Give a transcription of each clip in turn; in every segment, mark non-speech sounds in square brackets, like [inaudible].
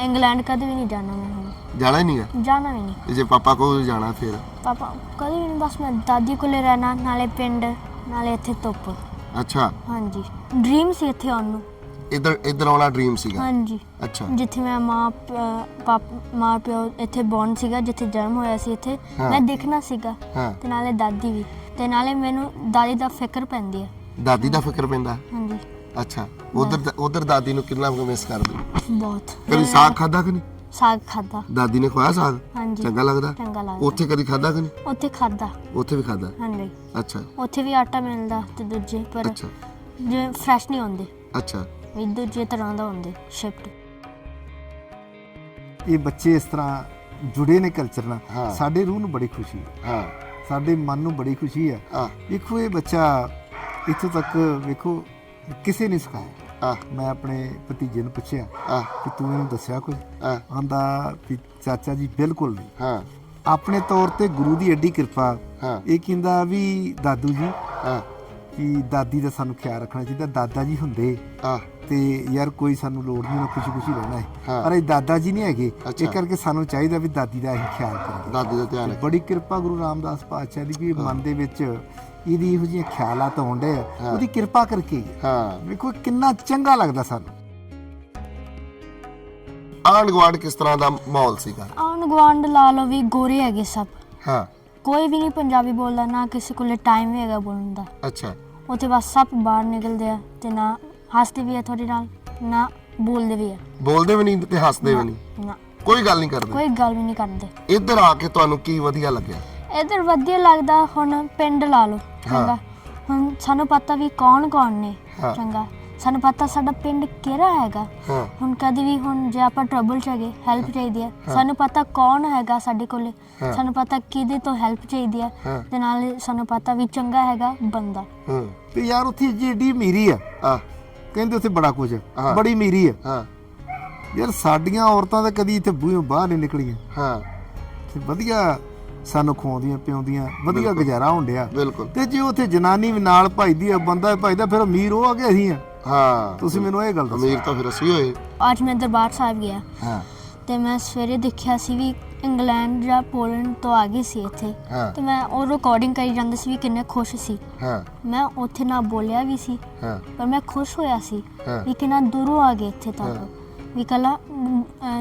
England ਕਦੇ ਵੀ ਨਹੀਂ ਜਾਣਾ ਮੈਂ ਹੁਣ। ਜਾਣਾ ਹੀ ਨਹੀਂਗਾ ਜਾਣਾ ਵੀ ਨਹੀਂ। ਜੇ ਪਾਪਾ ਕੋਲ ਜਾਣਾ ਫਿਰ? ਪਾਪਾ ਕਦੇ ਵੀ ਨਹੀਂ ਬਸ ਮੈਂ ਦਾਦੀ ਕੋਲੇ ਰਹਿਣਾ ਨਾਲੇ ਪਿੰਡ ਨਾਲੇ ਇੱਥੇ ਧੁੱਪ। ਅੱਛਾ। ਹਾਂਜੀ। ਡ੍ਰੀਮ ਸੀ ਇੱਥੇ ਆਉਣ ਨੂੰ। ਇੱਧਰ ਇੱਧਰ ਆਉਣਾ ਡ੍ਰੀਮ ਸੀਗਾ? ਹਾਂਜੀ। ਅੱਛਾ। ਜਿੱਥੇ ਮੈਂ ਮਾਂ ਪ- ਪਾਪ ਮਾਂ ਪਿਓ ਇੱਥੇ ਬੌਰਨ ਸੀਗਾ ਜਿੱਥੇ ਜਨਮ ਹੋਇਆ ਸੀ ਇੱਥੇ। ਹਾਂ। ਮੈਂ ਦੇਖਣਾ ਸੀਗਾ। ਹਾਂ। ਤੇ ਨਾਲੇ ਦਾਦੀ ਵੀ। ਤੇ ਨਾਲੇ ਮੈਨੂੰ ਦਾਦੀ ਦਾ ਫਿਕਰ ਪੈਂਦੀ ਹੈ ਦਾਦੀ ਦਾ ਫਿਕਰ ਪੈਂਦਾ? ਹਾਂਜੀ। ਅੱਛਾ ਉਧਰ ਉਧਰ ਦਾਦੀ ਨੂੰ ਕਿੰਨਾ ਮਿਸ ਕਰਦੀ? ਬਹੁਤ। ਕਦੀ ਸਾਗ ਖਾਦਾ ਕਿ ਨਹੀਂ? ਸਾਗ ਖਾਦਾ ਦਾਦੀ ਨੇ ਖਵਾਇਆ ਸਾਗ? ਹਾਂਜੀ। ਚੰਗਾ ਲੱਗਦਾ? ਚੰਗਾ ਲੱਗਦਾ। ਉੱਥੇ ਕਦੀ ਖਾਦਾ ਕਿ ਨਹੀਂ? ਉੱਥੇ ਖਾਦਾ ਉੱਥੇ ਵੀ ਖਾਦਾ ਹਾਂਜੀ। ਅੱਛਾ। ਉੱਥੇ ਵੀ ਆਟਾ ਮਿਲਦਾ ਤੇ ਦੂਜੇ ਪਰ ਅੱਛਾ। ਜੇ ਫਰੈਸ਼ ਨਹੀਂ ਹੁੰਦੇ ਅੱਛਾ। ਵੀ ਦੂਜੇ ਤਰ੍ਹਾਂ ਦਾ ਹੁੰਦੇ ਸ਼ਿਫਟ ਇਹ ਬੱਚੇ ਇਸ ਤਰ੍ਹਾਂ ਜੁੜੇ ਨੇ ਕਲਚਰ। ਨਾਲ। ਸਾਡੇ ਰੂਹ ਨੂੰ ਬੜੀ ਖੁਸ਼ੀ ਹੈ। ਹਾਂ। ਸਾਡੇ ਮਨ ਨੂੰ ਬੜੀ ਖੁਸ਼ੀ ਹੈ। ਆ ਵੇਖੋ ਇਹ ਬੱਚਾ ਇੱਥੋਂ ਤੱਕ ਵੇਖੋ ਕਿਸੇ ਨੇ ਸਿਖਾਇਆ? ਆ ਮੈਂ ਆਪਣੇ ਭਤੀਜੇ ਨੂੰ ਪੁੱਛਿਆ ਆ ਕਿ ਤੂੰ ਇਹਨੂੰ ਦੱਸਿਆ ਕੁਝ ਆ ਆਂਦਾ ਵੀ ਚਾਚਾ ਜੀ ਬਿਲਕੁਲ ਨਹੀਂ। ਹਾਂ। ਆਪਣੇ ਤੌਰ ਤੇ ਗੁਰੂ ਦੀ ਐਡੀ ਕਿਰਪਾ ਹਾਂ। ਇਹ ਕਹਿੰਦਾ ਵੀ ਦਾਦੂ ਜੀ ਆ ਕਿ ਦਾਦੀ ਦਾ ਸਾਨੂੰ ਖਿਆਲ ਰੱਖਣਾ ਚਾਹੀਦਾ ਦਾਦਾ ਜੀ ਹੁੰਦੇ। ਆ ਤੇ ਯਾਰ ਕੋਈ ਸਾਨੂੰ ਲੋੜ ਨਹੀਂ ਨਾ ਖੁਸ਼ੀ ਖੁਸ਼ੀ ਰਹਿਣਾ ਹਾਂ। ਹੈ। ਪਰ ਇਹ ਦਾਦਾ ਜੀ ਨਹੀਂ ਹੈਗੇ। ਇਹ ਕਰਕੇ ਸਾਨੂੰ ਚਾਹੀਦਾ ਵੀ ਦਾਦੀ ਦਾ ਅਸੀਂ ਖਿਆਲ ਕਰੀਏ। ਦਾਦੀ ਦਾ ਧਿਆਨ ਬੜੀ ਕਿਰਪਾ ਗੁਰੂ ਰਾਮਦਾਸ ਪਾਤਸ਼ਾਹ ਦੀ ਵੀ ਇਹ ਮਨ ਦੇ ਵਿੱਚ ਇਹਦੀ ਇਹੋ ਜਿਹੀਆਂ ਖਿਆਲਾਤ ਆਉਂਦੇ ਆ। ਹਾਂ। ਉਹਦੀ ਕਿਰਪਾ ਕਰਕੇ। ਹੀ। ਵੇਖੋ ਕਿੰਨਾ ਚੰਗਾ ਲੱਗਦਾ ਸਾਨੂੰ। ਆਂਢ ਗੁਆਂਢ ਕਿਸ ਤਰ੍ਹਾਂ ਦਾ ਮਾਹੌਲ ਸੀਗਾ? ਆਉਣ ਗਵਾਂਡ ਲਾ ਲਓ ਵੀ ਗੋਰੇ ਹੈਗੇ ਸਭ। ਹਾਂ। ਕੋਈ ਵੀ ਨਹੀਂ ਪੰਜਾਬੀ ਬੋਲਦਾ ਨਾ ਕਿਸੇ ਕੋਲੇ ਟਾਈਮ ਵੀ ਹੈਗਾ ਬੋਲਣ ਦਾ। ਅੱਛਾ। ਉੱਥੇ ਬਸ ਸਭ ਬਾਹਰ ਨਿਕਲਦੇ ਆ ਤੇ ਨਾ ਹੱਸਦੇ ਵੀ ਆ ਤੁਹਾਡੇ ਨਾਲ ਨਾ ਬੋਲਦੇ ਵੀ ਆ। ਬੋਲਦੇ ਵੀ ਨਹੀਂ ਤੇ ਹੱਸਦੇ ਵੀ ਨਹੀਂ। ਨਾ। ਕੋਈ ਗੱਲ ਨਹੀਂ ਕਰਦੇ। ਕੋਈ ਗੱਲ ਵੀ ਨਹੀਂ ਕਰਦੇ। ਇੱਧਰ ਆ ਕੇ ਤੁਹਾਨੂੰ ਕੀ ਵਧੀਆ ਲੱਗਿਆ? ਇਧਰ ਵਧੀਆ ਲੱਗਦਾ ਹੁਣ ਪਿੰਡ ਲਾ ਲਓ। ਚੰਗਾ। ਹੁਣ ਸਾਨੂੰ ਪਤਾ ਵੀ ਕੌਣ ਕੌਣ ਨੇ ਹਾਂ। ਚੰਗਾ। ਸਾਨੂੰ ਪਤਾ ਸਾਡਾ ਪਿੰਡ ਕਿਹੜਾ ਹੈਗਾ। ਹਾਂ। ਹੁਣ ਕਦੇ ਵੀ ਹੁਣ ਜੇ ਆਪਾਂ ਟਰਬਲ ਚ ਹੈਗੇ ਹੈਲਪ ਚਾਹੀਦੀ ਹੈ। ਸਾਨੂੰ ਪਤਾ ਕੌਣ ਹੈਗਾ ਸਾਡੇ ਕੋਲੇ। ਹਾਂ। ਸਾਨੂੰ ਪਤਾ ਕਿਹਦੇ ਤੋਂ ਹੈਲਪ ਚਾਹੀਦੀ ਹੈ। ਹਾਂ। ਤੇ ਨਾਲ ਸਾਨੂੰ ਪਤਾ ਵੀ ਚੰਗਾ ਹੈਗਾ ਬੰਦਾ। ਹੂੰ। ਤੇ ਯਾਰ ਉੱਥੇ ਜਿਹੜੀ ਅਮੀਰੀ ਆ। ਆ। ਕਹਿੰਦੇ ਉੱਥੇ ਬੜਾ ਕੁਝ। ਹੈ। ਬੜੀ ਅਮੀਰੀ ਆ। ਹਾਂ। ਯਾਰ ਸਾਡੀਆਂ ਔਰਤਾਂ ਤਾਂ ਕਦੀ ਇੱਥੇ ਬੂਹੋਂ ਬਾਹਰ ਨਹੀਂ ਨਿਕਲੀਆਂ। ਹਾਂ। ਤੇ ਵਧੀਆ ਸਾਨੂੰ ਖਵਾਉਂਦੀਆਂ ਪਿਆਉਂਦੀਆਂ ਵਧੀਆ ਗੁਜ਼ਾਰਾ ਹੁੰਦਿਆ ਬਿਲਕੁਲ। ਤੇ ਜੇ ਉੱਥੇ ਜਨਾਨੀ ਵੀ ਨਾਲ ਭਜਦੀ ਆ ਬੰਦਾ ਭਜਦਾ ਫਿਰ ਅਮੀਰ ਉਹ ਆ ਗਏ ਅਸੀਂ ਆ। ਹਾਂ। ਤੁਸੀਂ ਮੈਨੂੰ ਇਹ ਗੱਲ ਦੱਸੋ। ਅਮੀਰ ਤਾਂ ਫਿਰ ਅਸੀਂ ਹੋਏ। ਅੱਜ ਮੈਂ ਦਰਬਾਰ ਸਾਹਿਬ ਗਿਆ। ਹਾਂ। ਤੇ ਮੈਂ ਸਵੇਰੇ ਦੇਖਿਆ ਸੀ ਵੀ ਇੰਗਲੈਂਡ ਜਾਂ ਪੋਲੈਂਡ ਤੋਂ ਆ ਗਏ ਸੀ ਇੱਥੇ। ਹਾਂ। ਤੇ ਮੈਂ ਉਹ ਰਿਕਾਰਡਿੰਗ ਕਰੀ ਜਾਂਦੇ ਸੀ ਵੀ ਕਿੰਨੇ ਖੁਸ਼ ਸੀ। ਹਾਂ। ਮੈਂ ਉੱਥੇ ਨਾ ਬੋਲਿਆ ਵੀ ਸੀ ਹਾਂ। ਪਰ ਮੈਂ ਖੁਸ਼ ਹੋਇਆ ਸੀ ਹਾਂ। ਵੀ ਕਿੰਨਾ ਦੂਰੋਂ ਆ ਗਏ ਇੱਥੇ ਤੱਕ। ਵੀ ਕੱਲਾ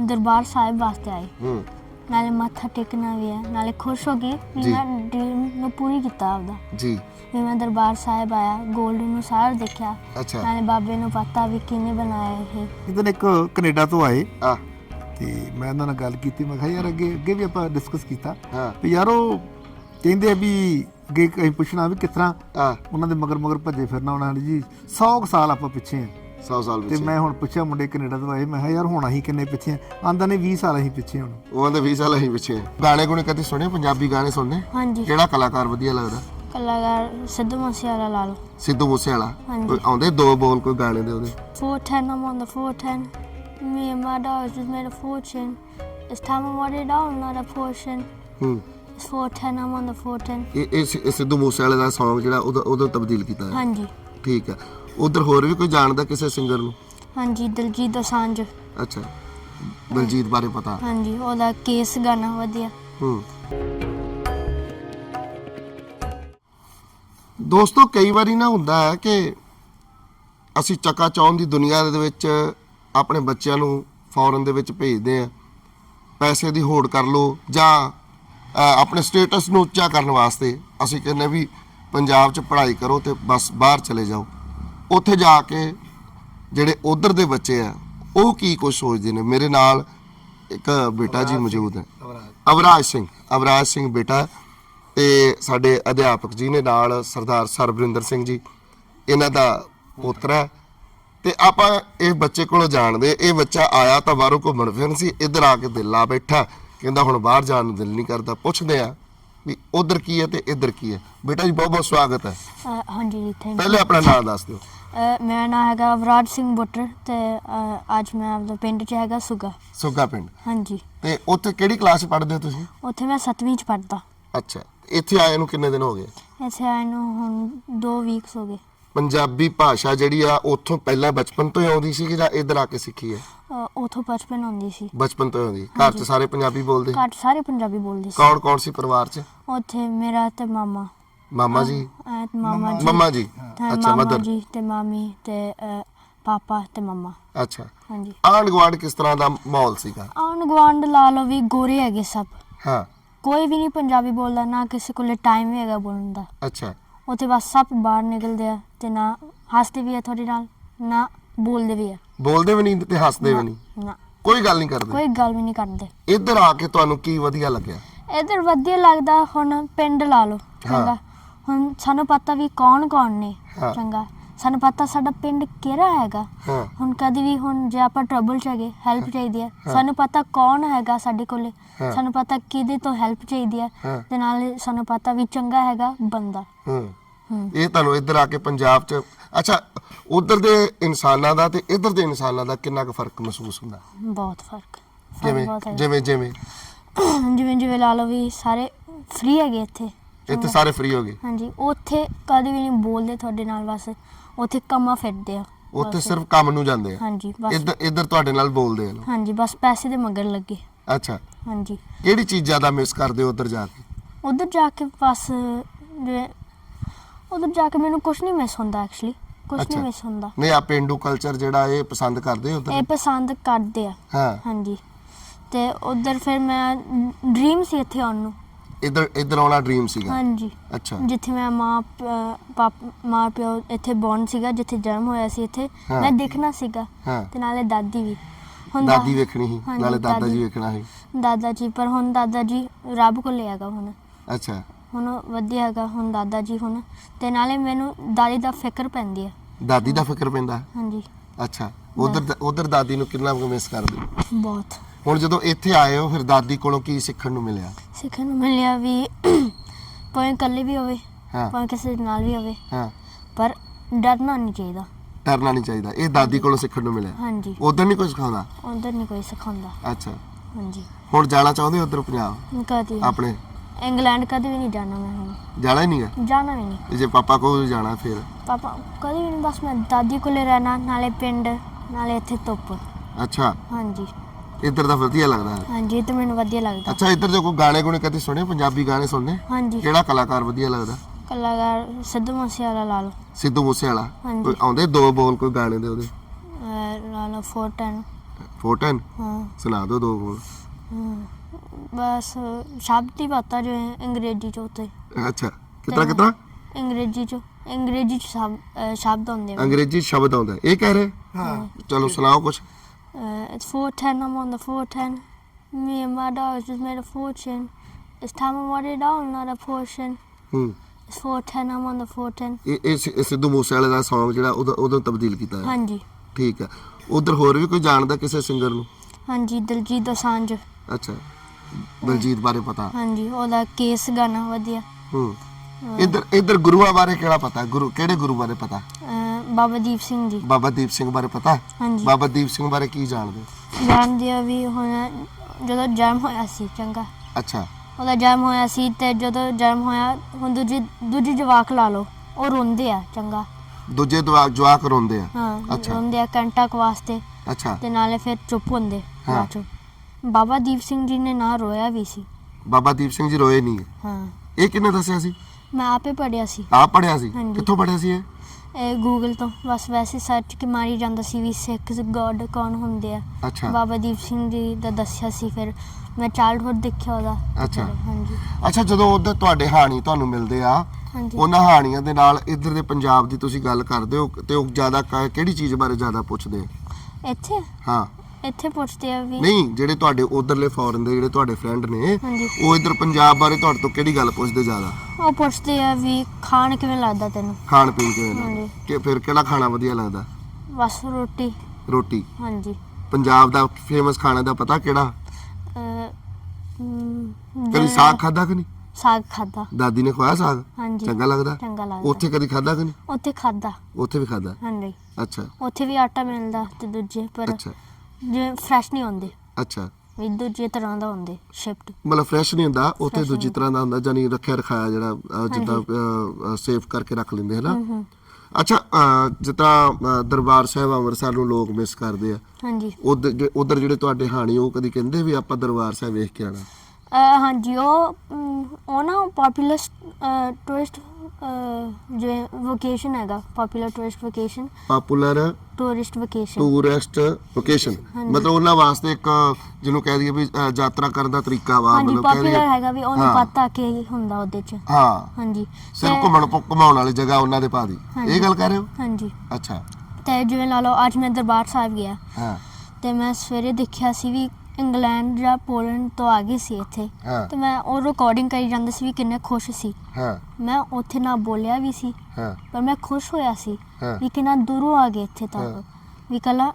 ਦਰਬਾਰ ਸਾਹਿਬ ਵਾਸਤੇ ਆਏ। ਹੂੰ। ਨਾਲੇ ਮੱਥਾ ਟੇਕਣਾ ਵੀ ਹੈ। ਨਾਲੇ ਖੁਸ਼ ਹੋ ਗਏ ਵੀ ਜੀ। ਮੈਂ ਡ੍ਰੀਮ ਨੂੰ ਪੂਰੀ ਕੀਤਾ ਆਪਦਾ। ਜੀ। ਵੀ ਮੈਂ ਦਰਬਾਰ ਸਾਹਿਬ ਆਇਆ ਗੋਲਡ ਨੂੰ ਸਾਰਾ ਦੇਖਿਆ। ਅੱਛਾ। ਨਾਲੇ ਬਾਬੇ ਨੂੰ ਪਤਾ ਵੀ ਕਿਹਨੇ ਬਣਾਇਆ ਇਹ। ਇਦਾਂ ਇੱਕ ਕੈਨੇਡਾ ਤੋਂ ਆਏ। ਆ ਤੇ ਮੈਂ ਉਹਨਾਂ ਨਾਲ ਗੱਲ ਕੀਤੀ ਮੈਂ ਕਿਹਾ ਯਾਰ ਅੱਗੇ ਅੱਗੇ ਵੀ ਆਪਾਂ ਡਿਸਕਸ ਕੀਤਾ। ਹਾਂ। ਵੀ ਯਾਰ ਉਹ ਕਹਿੰਦੇ ਆ ਵੀ ਅੱਗੇ ਅਸੀਂ ਪੁੱਛਣਾ ਵੀ ਕਿਸ ਤਰ੍ਹਾਂ ਆ ਉਹਨਾਂ ਦੇ ਮਗਰ ਮਗਰ ਭੱਜੇ ਫਿਰਨਾ ਉਹਨਾਂ ਨੇ ਜੀ। 100 ਕੁ ਸਾਲ ਆਪਾਂ ਪਿੱਛੇ ਆ। 100 ਸਾਲ ਤੇ ਪਿੱਛੇ। ਮੈਂ ਹੁਣ ਪੁੱਛਿਆ ਮੁੰਡੇ ਕੈਨੇਡਾ ਤੋਂ ਆਏ ਮੈਂ ਕਿਹਾ ਯਾਰ ਹੁਣ ਅਸੀਂ ਕਿੰਨੇ ਪਿੱਛੇ ਆ? ਆਂਦਾ ਨੇ 20 ਸਾਲ ਅਸੀਂ ਪਿੱਛੇ ਹੁਣ। ਉਹਨਾਂ ਦੇ 20 ਸਾਲ ਅਸੀਂ ਪਿੱਛੇ ਗਾਣੇ ਗੁਣੇ ਕਦੇ ਸੁਣੇ? ਪੰਜਾਬੀ ਗਾਣੇ ਸੁਣਨੇ? ਹਾਂਜੀ। ਕਿਹੜਾ ਕਲਾਕਾਰ ਵਧੀਆ ਲੱਗਦਾ? ਕਲਾਕਾਰ ਸਿੱਧੂ ਮੂਸੇਵਾਲਾ ਲਾ ਲਓ। ਸਿੱਧੂ ਮੂਸੇਵਾਲਾ? ਹਾਂਜੀ। ਕੋਈ ਆਉਂਦੇ ਦੋ ਬੋਲ ਕੋਈ ਗਾਣੇ ਦੇ ਉਹਦੇ? 410, I'm on the 410. Me and my dogs just made a fortune. It's time I want it all, not a portion. ਹੂੰ। It's 410, I'm on the 410. ਇਹ ਇਹ ਸਿ- ਇਹ ਸਿੱਧੂ ਮੂਸੇਵਾਲੇ ਦਾ Song ਜਿਹੜਾ ਉਹਦਾ ਉਹਦਾ ਤਬਦੀਲ ਕੀਤਾ ਹੈ ਹਾਂਜੀ। ਠੀਕ ਹੈ ਉਧਰ ਹੋਰ ਵੀ ਕੋਈ ਜਾਣਦਾ ਕਿਸੇ ਸਿੰਗਰ ਨੂੰ? ਹਾਂਜੀ ਦਿਲਜੀਤ ਦੋਸਾਂਝ। ਅੱਛਾ ਬਲਜੀਤ ਬਾਰੇ ਪਤਾ। ਹਾਂਜੀ ਉਹਦਾ ਕੇਸ ਗਾਣਾ ਵਧੀਆ। ਹੂੰ। ਦੋਸਤੋ ਕਈ ਵਾਰੀ ਨਾ ਹੁੰਦਾ ਹੈ ਕਿ ਅਸੀਂ ਚੱਕਾ ਚੌਂਦ ਦੀ ਦੁਨੀਆ ਦੇ ਵਿੱਚ ਆਪਣੇ ਬੱਚਿਆਂ ਨੂੰ ਫੋਰਨ ਦੇ ਵਿੱਚ ਭੇਜਦੇ ਆ ਪੈਸੇ ਦੀ ਹੋੜ ਕਰ ਲੋ ਜਾਂ ਆਪਣੇ ਸਟੇਟਸ ਨੂੰ ਉੱਚਾ ਕਰਨ ਵਾਸਤੇ ਅਸੀਂ ਕਹਿੰਦੇ ਵੀ ਪੰਜਾਬ 'ਚ ਪੜ੍ਹਾਈ ਕਰੋ ਤੇ ਬਸ ਬਾਹਰ ਚਲੇ ਜਾਓ। ਉੱਥੇ ਜਾ ਕੇ ਜਿਹੜੇ ਉਧਰ ਦੇ ਬੱਚੇ ਆ ਉਹ ਕੀ ਕੁਝ ਸੋਚਦੇ ਨੇ? ਮੇਰੇ ਨਾਲ ਇੱਕ ਬੇਟਾ ਜੀ ਮੌਜੂਦ ਹੈ। ਅਵਰਾਜ। ਸਿੰਘ। ਅਵਰਾਜ ਸਿੰਘ ਬੇਟਾ ਤੇ ਸਾਡੇ ਅਧਿਆਪਕ ਜੀ ਨੇ ਨਾਲ ਸਰਦਾਰ ਸਰਬਰਿੰਦਰ ਸਿੰਘ ਜੀ। ਇਹਨਾਂ ਦਾ ਪੁੱਤਰ ਹੈ। ਤੇ ਆਪਾਂ ਇਹ ਬੱਚੇ ਕੋਲੋਂ ਜਾਣਦੇ ਇਹ ਬੱਚਾ ਆਇਆ ਤਾਂ ਬਾਹਰੋਂ ਘੁੰਮਣ ਫਿਰਨ ਸੀ ਇੱਧਰ ਆ ਕੇ ਦਿਲ ਲਾ ਬੈਠਾ। ਕਹਿੰਦਾ ਹੁਣ ਬਾਹਰ ਜਾਣ ਨੂੰ ਦਿਲ ਨਹੀਂ ਕਰਦਾ। ਪੁੱਛਦੇ ਆ ਵੀ ਉਧਰ ਕੀ ਹੈ ਤੇ ਇੱਧਰ ਕੀ ਹੈ? ਬੇਟਾ ਜੀ ਬਹੁਤ ਬਹੁਤ ਸਵਾਗਤ ਹੈ। ਹਾਂਜੀ ਥੈਂਕ ਪਹਿਲੇ ਆਪਣਾ ਨਾਮ ਦੱਸ ਦਿਓ। ਯੂ ਮੇਰਾ ਨਾਮ ਹੈਗਾ ਅਵਰਾਜ ਸਿੰਘ ਬੁੱਟਰ ਤੇ ਅੱਜ ਮੈਂ ਆਪਦਾ ਪਿੰਡ 'ਚ ਹੈਗਾ ਸੁਗਾ। ਸੁੱਗਾ ਪਿੰਡ। ਹਾਂਜੀ। ਤੇ ਉੱਥੇ ਕਿਹੜੀ ਕਲਾਸ 'ਚ ਪੜ੍ਹਦੇ ਹੋ ਤੁਸੀਂ? ਉੱਥੇ ਮੈਂ 7ਵੀਂ 'ਚ ਪੜ੍ਹਦਾ। ਅੱਛਾ। ਇੱਥੇ ਆਏ ਨੂੰ ਕਿੰਨੇ ਦਿਨ ਹੋ ਗਏ? ਇੱਥੇ ਆਏ ਨੂੰ ਹੁਣ 2 ਵੀਕਸ ਹੋ ਗਏ। ਪੰਜਾਬੀ ਭਾਸ਼ਾ ਜਿਹੜੀ ਆ ਉੱਥੋਂ ਪਹਿਲਾਂ ਬਚਪਨ ਤੋਂ ਹੀ ਆਉਂਦੀ ਸੀ ਕਿ ਜਾਂ ਇੱਧਰ ਆ ਕੇ ਸਿੱਖੀ ਹੈ ਅ, ਉਥੋਂ ਬਚਪਨ ਹੁੰਦੀ ਸੀ। ਬਚਪਨ ਤੋਂ ਹੀ ਆਉਂਦੀ। ਘਰ 'ਚ ਸਾਰੇ ਪੰਜਾਬੀ ਬੋਲਦੇ? ਘੱਟ ਸਾਰੇ ਪੰਜਾਬੀ ਬੋਲਦੇ ਸੀ। ਕੌਣ ਕੌਣ ਸੀ ਪਰਿਵਾਰ 'ਚ? ਉੱਥੇ ਮੇਰਾ ਤੇ ਮਾਮਾ। ਮਾਮਾ ਜੀ? ਮਾਮਾ ਜੀ। ਮੰਮਾ ਜੀ। ਤੇ ਅੱਛਾ ਮਾਮਾ ਮਦਰ। ਜੀ ਤੇ ਮਾਮੀ ਤੇ ਪਾਪਾ ਤੇ ਮੰਮਾ। ਅੱਛਾ। ਹਾਂਜੀ। ਆਂਢ ਗੁਆਂਢ ਕਿਸ ਤਰ੍ਹਾਂ ਦਾ ਮਾਹੌਲ ਸੀਗਾ? ਆਂਢ ਗੁਆਂਢ ਲਾ ਲਓ ਵੀ ਗੋਰੇ ਹੈਗੇ ਸਭ। ਹਾਂ। ਕੋਈ ਵੀ ਨਹੀਂ ਪੰਜਾਬੀ ਬੋਲਦਾ ਨਾ ਕਿਸੇ ਕੋਲੇ ਟਾਈਮ ਵੀ ਹੈਗਾ ਬੋਲਣ ਦਾ। ਅੱਛਾ। ਉੱਥੇ ਬਸ ਸਭ ਬਾਹਰ ਨਿਕਲਦੇ ਆ ਤੇ ਨਾ ਹੱਸਦੇ ਵੀ ਆ ਤੁਹਾਡੇ ਨਾਲ ਨਾ ਬੋਲਦੇ ਵੀ ਆ। ਬੋਲਦੇ ਵੀ ਨਹੀਂ ਤੇ ਹੱਸਦੇ ਵੀ ਨਹੀਂ। ਨਾ। ਕੋਈ ਗੱਲ ਨਹੀਂ ਕਰਦੇ। ਕੋਈ ਗੱਲ ਵੀ ਨਹੀਂ ਕਰਦੇ। ਇੱਧਰ ਆ ਕੇ ਤੁਹਾਨੂੰ ਕੀ ਵਧੀਆ ਲੱਗਿਆ? ਇਧਰ ਵਧੀਆ ਲੱਗਦਾ ਹੁਣ ਪਿੰਡ ਲਾ ਲਓ ਹਾਂ। ਹੁਣ ਸਾਨੂੰ ਪਤਾ ਵੀ ਕੌਣ ਕੌਣ ਨੇ ਹਾਂ। ਚੰਗਾ। ਸਾਨੂੰ ਪਤਾ ਸਾਡਾ ਪਿੰਡ ਕਿਹੜਾ ਹੈਗਾ। ਹਾਂ। ਹੁਣ ਕਦੀ ਵੀ ਹੁਣ ਜੇ ਆਪਾਂ ਟਰਬਲ ਚ ਹੈਗੇ ਹੈਲਪ ਚਾਹੀਦੀ ਹੈ। ਸਾਨੂੰ ਪਤਾ ਕੌਣ ਹੈਗਾ ਸਾਡੇ ਕੋਲੇ। ਹਾਂ। ਸਾਨੂੰ ਪਤਾ ਕਿਹਦੇ ਤੋਂ ਹੈਲਪ ਚਾਹੀਦੀ ਹੈ। ਹਾਂ। ਤੇ ਨਾਲ ਸਾਨੂੰ ਪਤਾ ਵੀ ਚੰਗਾ ਹੈਗਾ ਬੰਦਾ। ਹੂੰ। ਹੂੰ। ਇਹ ਤੁਹਾਨੂੰ ਇੱਧਰ ਆ ਕੇ ਪੰਜਾਬ 'ਚ ਅੱਛਾ ਉਧਰ ਦੇ ਇਨਸਾਨਾਂ ਦਾ ਤੇ ਇੱਧਰ ਦੇ ਇਨਸਾਨਾਂ ਦਾ ਕਿੰਨਾ ਕੁ ਫ਼ਰਕ ਮਹਿਸੂਸ ਹੁੰਦਾ? ਬਹੁਤ ਫ਼ਰਕ। ਹੈ ਜਿਵੇਂ ਜਿਵੇਂ? ਜਿਵੇਂ ਜਿਵੇਂ ਲਾ ਲਓ ਵੀ ਸਾਰੇ ਫ੍ਰੀ ਹੈਗੇ ਇੱਥੇ। ਇੱਥੇ ਸਾਰੇ ਫ੍ਰੀ ਹੋ ਗਏ। ਹਾਂਜੀ ਉੱਥੇ ਕਦੇ ਵੀ ਨਹੀਂ ਬੋਲਦੇ ਤੁਹਾਡੇ ਨਾਲ ਬਸ। ਉੱਥੇ ਕੰਮਾਂ ਫਿਰਦੇ ਆ। ਉੱਥੇ। ਸਿਰਫ ਕੰਮ ਨੂੰ ਜਾਂਦੇ ਆ। ਹਾਂਜੀ ਬਸ। ਇੱਧਰ ਇੱਧਰ ਤੁਹਾਡੇ ਨਾਲ ਬੋਲਦੇ ਆ ਲੋਕ। ਹਾਂਜੀ ਬਸ ਪੈਸੇ ਦੇ ਮਗਰ ਲੱਗੇ। ਅੱਛਾ। ਹਾਂਜੀ। ਕਿਹੜੀ ਚੀਜ਼ ਜ਼ਿਆਦਾ ਮਿਸ ਕਰਦੇ ਹੋ ਉੱਧਰ ਜਾ ਕੇ? ਉਧਰ ਜਾ ਕੇ ਬਸ ਜਿਵੇਂ ਉਧਰ ਜਾ ਕੇ ਮੈਨੂੰ ਕੁਝ ਨਹੀਂ ਮਿਸ ਹੁੰਦਾ ਐਕਚੁਅਲੀ ਕੁਝ ਅੱਛਾ। ਨਹੀਂ ਮਿਸ ਹੁੰਦਾ। ਨਹੀਂ ਆ ਪਿੰਡੂ ਕਲਚਰ ਜਿਹੜਾ ਇਹ ਪਸੰਦ ਕਰਦੇ ਹੋ ਇਹ ਉੱਧਰ ਪਸੰਦ ਕਰਦੇ ਆ। ਹਾਂ। ਹਾਂਜੀ। ਤੇ ਉਧਰ ਫਿਰ ਮੈਂ ਡ੍ਰੀਮ ਸੀ ਇੱਥੇ ਆਉਣ ਨੂੰ। ਇੱਧਰ ਇੱਧਰ ਆਉਣਾ ਡ੍ਰੀਮ ਸੀਗਾ? ਹਾਂਜੀ। ਅੱਛਾ। ਜਿੱਥੇ ਮੈਂ ਮਾਂ ਪ- ਪਾਪ ਮਾਂ ਪਿਓ ਇੱਥੇ ਬੌਰਨ ਸੀਗਾ ਜਿੱਥੇ ਜਨਮ ਹੋਇਆ ਸੀ ਇੱਥੇ। ਹਾਂ। ਮੈਂ ਦੇਖਣਾ ਸੀਗਾ ਹਾਂ। ਤੇ ਨਾਲੇ ਦਾਦੀ ਵੀ। ਹੁਣ ਦਾ- ਦਾਦੀ ਵੇਖਣੀ ਸੀ। ਹਾਂਜੀ, ਨਾਲੇ ਦਾਦਾ ਜੀ। ਵੇਖਣਾ ਸੀ। ਦਾਦਾ ਜੀ ਪਰ ਹੁਣ ਦਾਦਾ ਜੀ ਰੱਬ ਕੋਲ ਹੈਗਾ ਹੁਣ। ਅੱਛਾ। ਹੁਣ ਵਧੀਆ ਹੈਗਾ ਹੁਣ ਦਾਦਾ ਜੀ ਹੁਣ। ਤੇ ਨਾਲੇ ਮੈਨੂੰ ਦਾਦੀ ਦਾ ਫਿਕਰ ਪੈਂਦੀ ਹੈ ਦਾਦੀ ਦਾ ਫਿਕਰ ਪੈਂਦਾ? ਹਾਂਜੀ। ਅੱਛਾ। ਉਧਰ ਉਧਰ ਦਾਦੀ ਨੂੰ ਕਿੰਨਾ ਮਿਸ ਕਰਦੇ? ਬਹੁਤ। ਹੁਣ ਜਦੋਂ ਇੱਥੇ ਆਏ ਹੋ ਫਿਰ ਦਾਦੀ ਕੋਲੋਂ ਕੀ ਸਿੱਖਣ ਨੂੰ ਮਿਲਿਆ? ਸਿੱਖਣ ਨੂੰ ਮਿਲਿਆ ਵੀ [clears throat] ਭਾਵੇਂ ਇਕੱਲੇ ਵੀ ਹੋਵੇ ਹਾਂ। ਭਾਵੇਂ ਕਿਸੇ ਦੇ ਨਾਲ ਵੀ ਹੋਵੇ ਹਾਂ। ਪਰ ਡਰਨਾ ਨਹੀਂ ਚਾਹੀਦਾ। ਡਰਨਾ ਨਹੀਂ ਚਾਹੀਦਾ। ਇਹ ਦਾਦੀ ਕੋਲੋਂ ਸਿੱਖਣ ਨੂੰ ਮਿਲਿਆ। ਹਾਂਜੀ। ਉਧਰ ਨਹੀਂ ਕੁਝ ਸਿਖਾਉਂਦਾ? ਉਧਰ ਨਹੀਂ ਕੋਈ ਸਿਖਾਉਂਦਾ। ਅੱਛਾ। ਹਾਂਜੀ। ਹੁਣ ਜਾਣਾ ਚਾਹੁੰਦੇ ਉਧਰ ਪੰਜਾਬ? ਕਦੀ। ਆਪਣੇ? ਇੰਗਲੈਂਡ ਕਦੇ ਵੀ ਨਹੀਂ ਜਾਣਾ ਮੈਂ ਹੁਣ। ਜਾਣਾ ਹੀ ਨਹੀਂਗਾ ਜਾਣਾ ਵੀ ਨਹੀਂ। ਜੇ ਪਾਪਾ ਕੋਲ ਜਾਣਾ ਫਿਰ? ਪਾਪਾ ਕਦੇ ਵੀ ਨਹੀਂ ਬਸ ਮੈਂ ਦਾਦੀ ਕੋਲੇ ਰਹਿਣਾ ਨਾਲੇ ਪਿੰਡ ਨਾਲੇ ਇੱਥੇ ਧੁੱਪ। ਅੱਛਾ। ਹਾਂਜੀ। ਇੱਧਰ ਦਾ ਵਧੀਆ ਲੱਗਦਾ ਹੈ। ਹਾਂਜੀ ਤਾਂ ਮੈਨੂੰ ਵਧੀਆ ਲੱਗਦਾ। ਅੱਛਾ ਇੱਧਰ ਦੇ ਕੋਈ ਗਾਣੇ ਗੁਣੇ ਕਦੇ ਸੁਣੇ? ਪੰਜਾਬੀ ਗਾਣੇ ਸੁਣਨੇ? ਹਾਂਜੀ। ਕਿਹੜਾ ਕਲਾਕਾਰ ਵਧੀਆ ਲੱਗਦਾ? ਕਲਾਕਾਰ ਸਿੱਧੂ ਮੂਸੇਵਾਲਾ ਲਾ ਲਓ। ਸਿੱਧੂ ਮੂਸੇਵਾਲਾ? ਹਾਂਜੀ। ਕੋਈ ਆਉਂਦੇ ਦੋ ਬੋਲ ਕੋਈ ਗਾਣੇ ਦੇ ਉਹਦੇ? ਅਹ ਲਾ ਲਓ ਫੋਰਟਨ? ਫੋਟਨ ਹਾਂ। ਸੁਣਾ ਦਿਓ ਦੋ ਬੋਲ। ਹਾਂ। ਬਸ ਸ਼ਬਦ ਹੀ ਪਤਾ ਜੋ ਹੈ ਅੰਗਰੇਜ਼ੀ ਚ ਉੱਤੇ। ਅੱਛਾ ਕਿਤਨਾ ਕਿਤਨਾ? ਅੰਗਰੇਜ਼ੀ ਚ ਅੰਗਰੇਜ਼ੀ ਚ ਸ਼ਬ- ਅਹ ਸ਼ਬਦ ਹੁੰਦੇ ਆ। ਅੰਗਰੇਜ਼ੀ ਸ਼ਬਦ ਆਉਂਦਾ ਇਹ ਕਹਿ ਰਹੇ? ਹਾਂ। ਚਲੋ ਸੁਣਾਓ ਕੁਛ। It's 410 I'm on the 410 me and my dogs just made a fortune it's time I want it all not a portion ਹੂੰ it's 410 I'm on the 410 ਇਹ ਇਹ ਸਿ- ਇਹ ਸਿੱਧੂ ਮੂਸੇਵਾਲੇ ਦਾ Song ਜਿਹੜਾ ਉਹਦਾ ਉਦੋਂ ਤਬਦੀਲ ਕੀਤਾ ਹੈ ਹਾਂਜੀ ਠੀਕ ਹੈ ਉਧਰ ਹੋਰ ਵੀ ਕੋਈ ਜਾਣਦਾ ਕਿਸੇ ਸਿੰਗਰ ਨੂੰ ਹਾਂਜੀ ਦਲਜੀਤ ਦੋਸਾਂਝ ਅੱਛਾ ਦਲਜੀਤ ਬਾਰੇ ਪਤਾ ਹਾਂਜੀ ਉਹਦਾ ਕੇਸ ਗਾਣਾ ਵਧੀਆ ਹੂੰ ਇੱਧਰ ਇੱਧਰ ਗੁਰੂਆਂ ਬਾਰੇ ਕਿਹੜਾ ਪਤਾ ਗੁਰੂ ਕਿਹੜੇ ਗੁਰੂ ਬਾਰੇ ਪਤਾ ਅਹ ਬਾਬਾ ਦੀਪ ਸਿੰਘ ਜੀ। ਬਾਬਾ ਦੀਪ ਸਿੰਘ ਬਾਰੇ ਪਤਾ? ਹਾਂਜੀ। ਬਾਬਾ ਦੀਪ ਸਿੰਘ ਬਾਰੇ ਕੀ ਜਾਣਦੇ? ਹੋ? ਜਾਣਦੇ ਹੋ ਵੀ ਹੁਣ ਜਦੋਂ ਜਨਮ ਹੋਇਆ ਸੀ ਚੰਗਾ। ਅੱਛਾ। ਉਹਦਾ ਜਨਮ ਹੋਇਆ ਸੀ ਤੇ ਜਦੋਂ ਜਨਮ ਹੋਇਆ ਹੁਣ ਦੂਜੀ ਦੂਜੀ ਜਵਾਕ ਲਾ ਲਓ। ਉਹ ਰੋਂਦੇ ਆ ਚੰਗਾ। ਦੂਜੇ ਜਵਾਕ ਜਵਾਕ ਰੋਂਦੇ ਆ? ਹਾਂ ਅੱਛਾ। ਰੋਂਦੇ ਆ ਘੰਟਾ ਕੁ ਵਾਸਤੇ। ਅੱਛਾ। ਤੇ ਨਾਲੇ ਫਿਰ ਚੁੱਪ ਹੁੰਦੇ ਹਾਂ। ਬਾਅਦ ਚੋਂ। ਬਾਬਾ ਦੀਪ ਸਿੰਘ ਜੀ ਨੇ ਨਾ ਰੋਇਆ ਵੀ ਸੀ। ਬਾਬਾ ਦੀਪ ਸਿੰਘ ਜੀ ਰੋਏ ਨਹੀਂ। ਹਾਂ। ਇਹ ਕਿੰਨੇ ਦੱਸਿਆ ਸੀ? ਮੈਂ ਆਪੇ ਪੜਿਆ ਸੀ। ਆਪ ਪੜਿਆ ਸੀ? ਹਾਂਜੀ। ਕਿੱਥੋਂ ਪੜਿਆ ਸੀ ਇਹ? ਗੂਗਲ ਤੋਂ। ਬਸ ਵੈਸੇ ਸਰਚ ਕੇ ਮਾਰੀ ਜਾਂਦਾ ਸੀ ਵੀ ਸਿੱਖ ਗੋਡ ਕੌਣ ਹੁੰਦੇ ਆ? ਅੱਛਾ। ਬਾਬਾ ਦੀਪ ਸਿੰਘ ਜੀ ਦਾ ਦੱਸਿਆ ਸੀ ਫਿਰ। ਮੈਂ ਚਾਈਲਡਹੁੱਡ ਦੇਖਿਆ ਉਹਦਾ। ਅੱਛਾ। ਹਾਂਜੀ। ਅੱਛਾ ਜਦੋਂ ਉਧਰ ਤੁਹਾਡੇ ਹਾਣੀ ਤੁਹਾਨੂੰ ਮਿਲਦੇ ਆ ਹਾਂਜੀ। ਉਹਨਾਂ ਹਾਣੀਆਂ ਦੇ ਨਾਲ ਇੱਧਰ ਦੇ ਪੰਜਾਬ ਦੀ ਤੁਸੀਂ ਗੱਲ ਕਰਦੇ ਹੋ ਤੇ ਉਹ ਜ਼ਿਆਦਾ ਕ- ਕਿਹੜੀ ਚੀਜ਼ ਬਾਰੇ ਜ਼ਿਆਦਾ ਪੁੱਛਦੇ ਆ? ਇੱਥੇ? ਹਾਂ। ਇੱਥੇ ਪੁੱਛਦੇ ਆ ਵੀ ਨਹੀਂ ਜਿਹੜੇ ਤੁਹਾਡੇ ਉਧਰਲੇ ਫੋਰਨ ਦੇ ਜਿਹੜੇ ਤੁਹਾਡੇ ਫਰੈਂਡ ਨੇ ਹਾਂਜੀ। ਉਹ ਇੱਧਰ ਪੰਜਾਬ ਬਾਰੇ ਤੁਹਾਡੇ ਤੋਂ ਕਿਹੜੀ ਗੱਲ ਪੁੱਛਦੇ ਜ਼ਿਆਦਾ? ਉਹ ਪੁੱਛਦੇ ਆ ਵੀ ਖਾਣ ਕਿਵੇਂ ਲੱਗਦਾ ਤੈਨੂੰ? ਖਾਣ ਪੀਣ ਕਿਵੇਂ ਹਾਂਜੀ। ਕਿ ਫਿਰ ਕਿਹੜਾ ਖਾਣਾ ਵਧੀਆ ਲੱਗਦਾ? ਬਸ ਰੋਟੀ। ਰੋਟੀ? ਹਾਂਜੀ। ਪੰਜਾਬ ਦਾ ਫੇਮਸ ਖਾਣਾ ਦਾ ਪਤਾ ਕਿਹੜਾ? ਅਹ, ਮ, ਕਦੀ ਜਿਵੇਂ ਸਾਗ ਖਾਦਾ ਕਿ ਨਹੀਂ? ਸਾਗ ਖਾਦਾ ਦਾਦੀ ਨੇ ਖਵਾਇਆ ਸਾਗ? ਹਾਂਜੀ। ਚੰਗਾ ਲੱਗਦਾ? ਚੰਗਾ ਲੱਗਦਾ। ਉੱਥੇ ਕਦੀ ਖਾਦਾ ਕਿ ਨਹੀਂ? ਉੱਥੇ ਖਾਦਾ ਉੱਥੇ ਵੀ ਖਾਦਾ ਹਾਂਜੀ। ਅੱਛਾ। ਉੱਥੇ ਵੀ ਆਟਾ ਮਿਲਦਾ ਤੇ ਦੂਜੇ ਪਰ ਅੱਛਾ। ਜਿਵੇਂ ਫਰੈਸ਼ ਨਹੀਂ ਹੁੰਦੇ ਅੱਛਾ। ਵੀ ਦੂਜੇ ਤਰ੍ਹਾਂ ਦਾ ਹੁੰਦੇ ਸ਼ਿਫਟ ਮਤਲਬ ਫਰੈਸ਼ ਨਹੀਂ ਹੁੰਦਾ ਉੱਥੇ Fresh ਦੂਜੀ ਨਹੀਂ ਤਰ੍ਹਾਂ ਦਾ ਹੁੰਦਾ ਜਾਨੀ ਰੱਖਿਆ ਰਖਾਇਆ ਜਿਹੜਾ ਅਹ, ਜਿੱਦਾਂ ਸੇਫ ਕਰਕੇ ਰੱਖ ਲੈਂਦੇ ਹਨਾ? ਅੱਛਾ ਅਹ, ਜਿੱਦਾਂ ਅਹ, ਦਰਬਾਰ ਸਾਹਿਬ ਅੰਮ੍ਰਿਤਸਰ ਨੂੰ ਲੋਕ ਮਿਸ ਕਰਦੇ ਆ। ਹਾਂਜੀ। ਉਧਰ ਉਧਰ ਜਿਹੜੇ ਤੁਹਾਡੇ ਹਾਣੀ ਉਹ ਕਦੀ ਕਹਿੰਦੇ ਵੀ ਆਪਾਂ ਦਰਬਾਰ ਸਾਹਿਬ ਵੇਖ ਕੇ ਆਣਾ ਅਹ ਹਾਂਜੀ ਉਹ ਅਮ, ਉਹ ਨਾ ਪਪੂਲਰ ਟੂਰਿਸਟ ਜੇ ਵੋਕੇਸ਼ਨ ਹੈਗਾ popular tourist vacation popular tourist vacation tourist location ਮਤਲਬ ਉਹਨਾਂ ਵਾਸਤੇ ਇੱਕ ਜਿਹਨੂੰ ਕਹਿ ਦਈਏ ਵੀ ਯਾਤਰਾ ਕਰਨ ਦਾ ਤਰੀਕਾ ਵਾ ਹਾਂਜੀ ਪਪੂਲਰ ਹੈਗਾ ਵੀ ਉਹਨੂੰ ਹਾਂ। ਪਤਾ ਕੀ ਹੁੰਦਾ ਉਹਦੇ ਚ। ਹਾਂ। ਹਾਂਜੀ। ਸਿਰਫ ਘੁੰਮਣ ਘੁਮਾਉਣ ਵਾਲੀ ਜਗ੍ਹਾ ਉਹਨਾਂ ਦੇ ਪਾ ਦੀ। ਹਾਂਜੀ। ਇਹ ਗੱਲ ਕਰ ਰਹੇ ਹੋ? ਹਾਂਜੀ। ਅੱਛਾ। ਤੇ ਜਿਵੇਂ ਲਾ ਲਓ ਅੱਜ ਮੈਂ ਦਰਬਾਰ ਸਾਹਿਬ ਗਿਆ। ਹਾਂ। ਤੇ ਮੈਂ ਸਵੇਰੇ ਦੇਖਿਆ ਸੀ ਵੀ ਇੰਗਲੈਂਡ ਜਾਂ ਪੋਲੈਂਡ ਤੋਂ ਆ ਗਏ ਸੀ ਇੱਥੇ। ਹਾਂ। ਤੇ ਮੈਂ ਉਹ ਰਿਕਾਰਡਿੰਗ ਕਰੀ ਜਾਂਦੇ ਸੀ ਵੀ ਕਿੰਨੇ ਖੁਸ਼ ਸੀ। ਹਾਂ। ਮੈਂ ਉੱਥੇ ਨਾ ਬੋਲਿਆ ਵੀ ਸੀ ਹਾਂ। ਪਰ ਮੈਂ ਖੁਸ਼ ਹੋਇਆ ਸੀ ਹਾਂ। ਵੀ ਕਿੰਨਾ ਦੂਰੋਂ ਆ ਗਏ ਇੱਥੇ ਹਾਂ। ਤੱਕ ਵੀ ਕੱਲਾ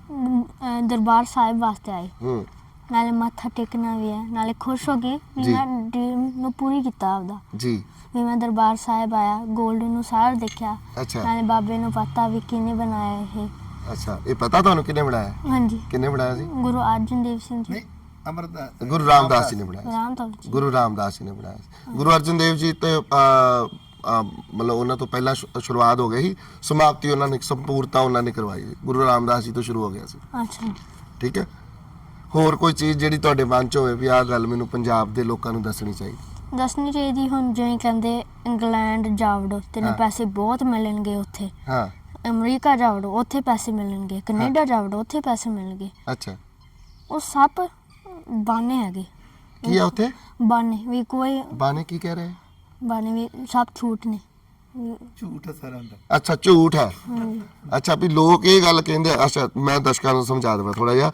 ਦਰਬਾਰ ਸਾਹਿਬ ਵਾਸਤੇ ਆਏ। ਹੂੰ। ਨਾਲੇ ਮੱਥਾ ਟੇਕਣਾ ਵੀ ਹੈ। ਨਾਲੇ ਖੁਸ਼ ਹੋ ਗਏ ਵੀ। ਮੈਂ ਡ੍ਰੀਮ ਨੂੰ ਪੂਰੀ ਕੀਤਾ ਆਪਦਾ। ਜੀ। ਵੀ ਮੈਂ ਦਰਬਾਰ ਸਾਹਿਬ ਆਇਆ 골ਡ ਨੂੰ ਸਾਰਾ ਦੇਖਿਆ। ਅੱਛਾ। ਨਾਲੇ ਬਾਬੇ ਨੂੰ ਪਤਾ ਵੀ ਕਿਹਨੇ ਬਣਾਇਆ ਇਹ। ਅੱਛਾ ਇਹ ਪਤਾ ਤੁਹਾਨੂੰ ਕਿਹਨੇ ਬਣਾਇਆ? ਹਾਂਜੀ। ਕਿਹਨੇ ਬਣਾਇਆ ਸੀ? ਗੁਰੂ ਅਰਜਨ ਦੇਵ ਸਿੰਘ ਜੀ। ਨਹੀਂ ਅਮਰਦਾ ਗੁਰੂ ਰਾਮਦਾਸ ਜੀ ਨੇ ਬਣਾਇਆ ਰਾਮ ਜੀ। ਗੁਰੂ ਰਾਮਦਾਸ ਜੀ ਨੇ ਬਣਾਇਆ ਸੀ। ਗੁਰੂ ਅਰਜਨ ਦੇਵ ਜੀ ਤੇ ਅ, ਅ, ਮਤਲਬ ਉਹਨਾਂ ਤੋਂ ਪਹਿਲਾਂ ਸ਼ੁ- ਸ਼ੁਰੂਆਤ ਹੋ ਗਈ ਸੀ। ਸਮਾਪਤੀ ਉਹਨਾਂ ਨੇ ਸੰਪੂਰਤਾ ਉਹਨਾਂ ਨੇ ਕਰਵਾਈ ਸੀ। ਗੁਰੂ ਰਾਮਦਾਸ ਜੀ ਤੋਂ ਸ਼ੁਰੂ ਹੋ ਗਿਆ ਸੀ। ਅੱਛਾ ਜੀ। ਠੀਕ ਹੈ? ਹੋਰ ਕੋਈ ਚੀਜ਼ ਜਿਹੜੀ ਤੁਹਾਡੇ ਮਨ 'ਚ ਹੋਵੇ ਵੀ ਆਹ ਗੱਲ ਮੈਨੂੰ ਪੰਜਾਬ ਦੇ ਲੋਕਾਂ ਨੂੰ ਦੱਸਣੀ ਚਾਹੀਦੀ? ਦੱਸਣੀ ਚਾਹੀਦੀ ਹੁਣ ਜਿਵੇਂ ਕਹਿੰਦੇ ਇੰਗਲੈਂਡ ਜਾਵੜੋ ਤੈਨੂੰ ਹਾਂ। ਪੈਸੇ ਬਹੁਤ ਮਿਲਣਗੇ ਉੱਥੇ। ਹਾਂ। ਅਮਰੀਕਾ ਜਾਵੜੋ ਉੱਥੇ ਪੈਸੇ ਮਿਲਣਗੇ ਕੈਨੇਡਾ ਜਾਵੜੋ ਉੱਥੇ ਪੈਸੇ ਮਿਲਣਗੇ। ਅੱਛਾ। ਉਹ ਸਭ ਬਾਨੇ ਹੈਗੇ। ਕੀ ਆ ਉੱਥੇ? ਬਾਨੇ ਵੀ ਕੋਈ ਬਾਣੇ ਕੀ ਕਹਿ ਰਹੇ? ਬਾਨੇ ਵੀ ਸਭ ਝੂਠ ਨੇ। ਝੂਠ ਆ ਸਾਰਾ ਹੁੰਦਾ ਅੱਛਾ ਝੂਠ ਹੈ ਅੱਛਾ ਵੀ ਲੋਕ ਇਹ ਗੱਲ ਕਹਿੰਦੇ ਅੱਛਾ ਮੈਂ ਦਰਸ਼ਕਾਂ ਨੂੰ ਸਮਝਾ ਦੇਵਾਂ ਥੋੜਾ ਜਿਹਾ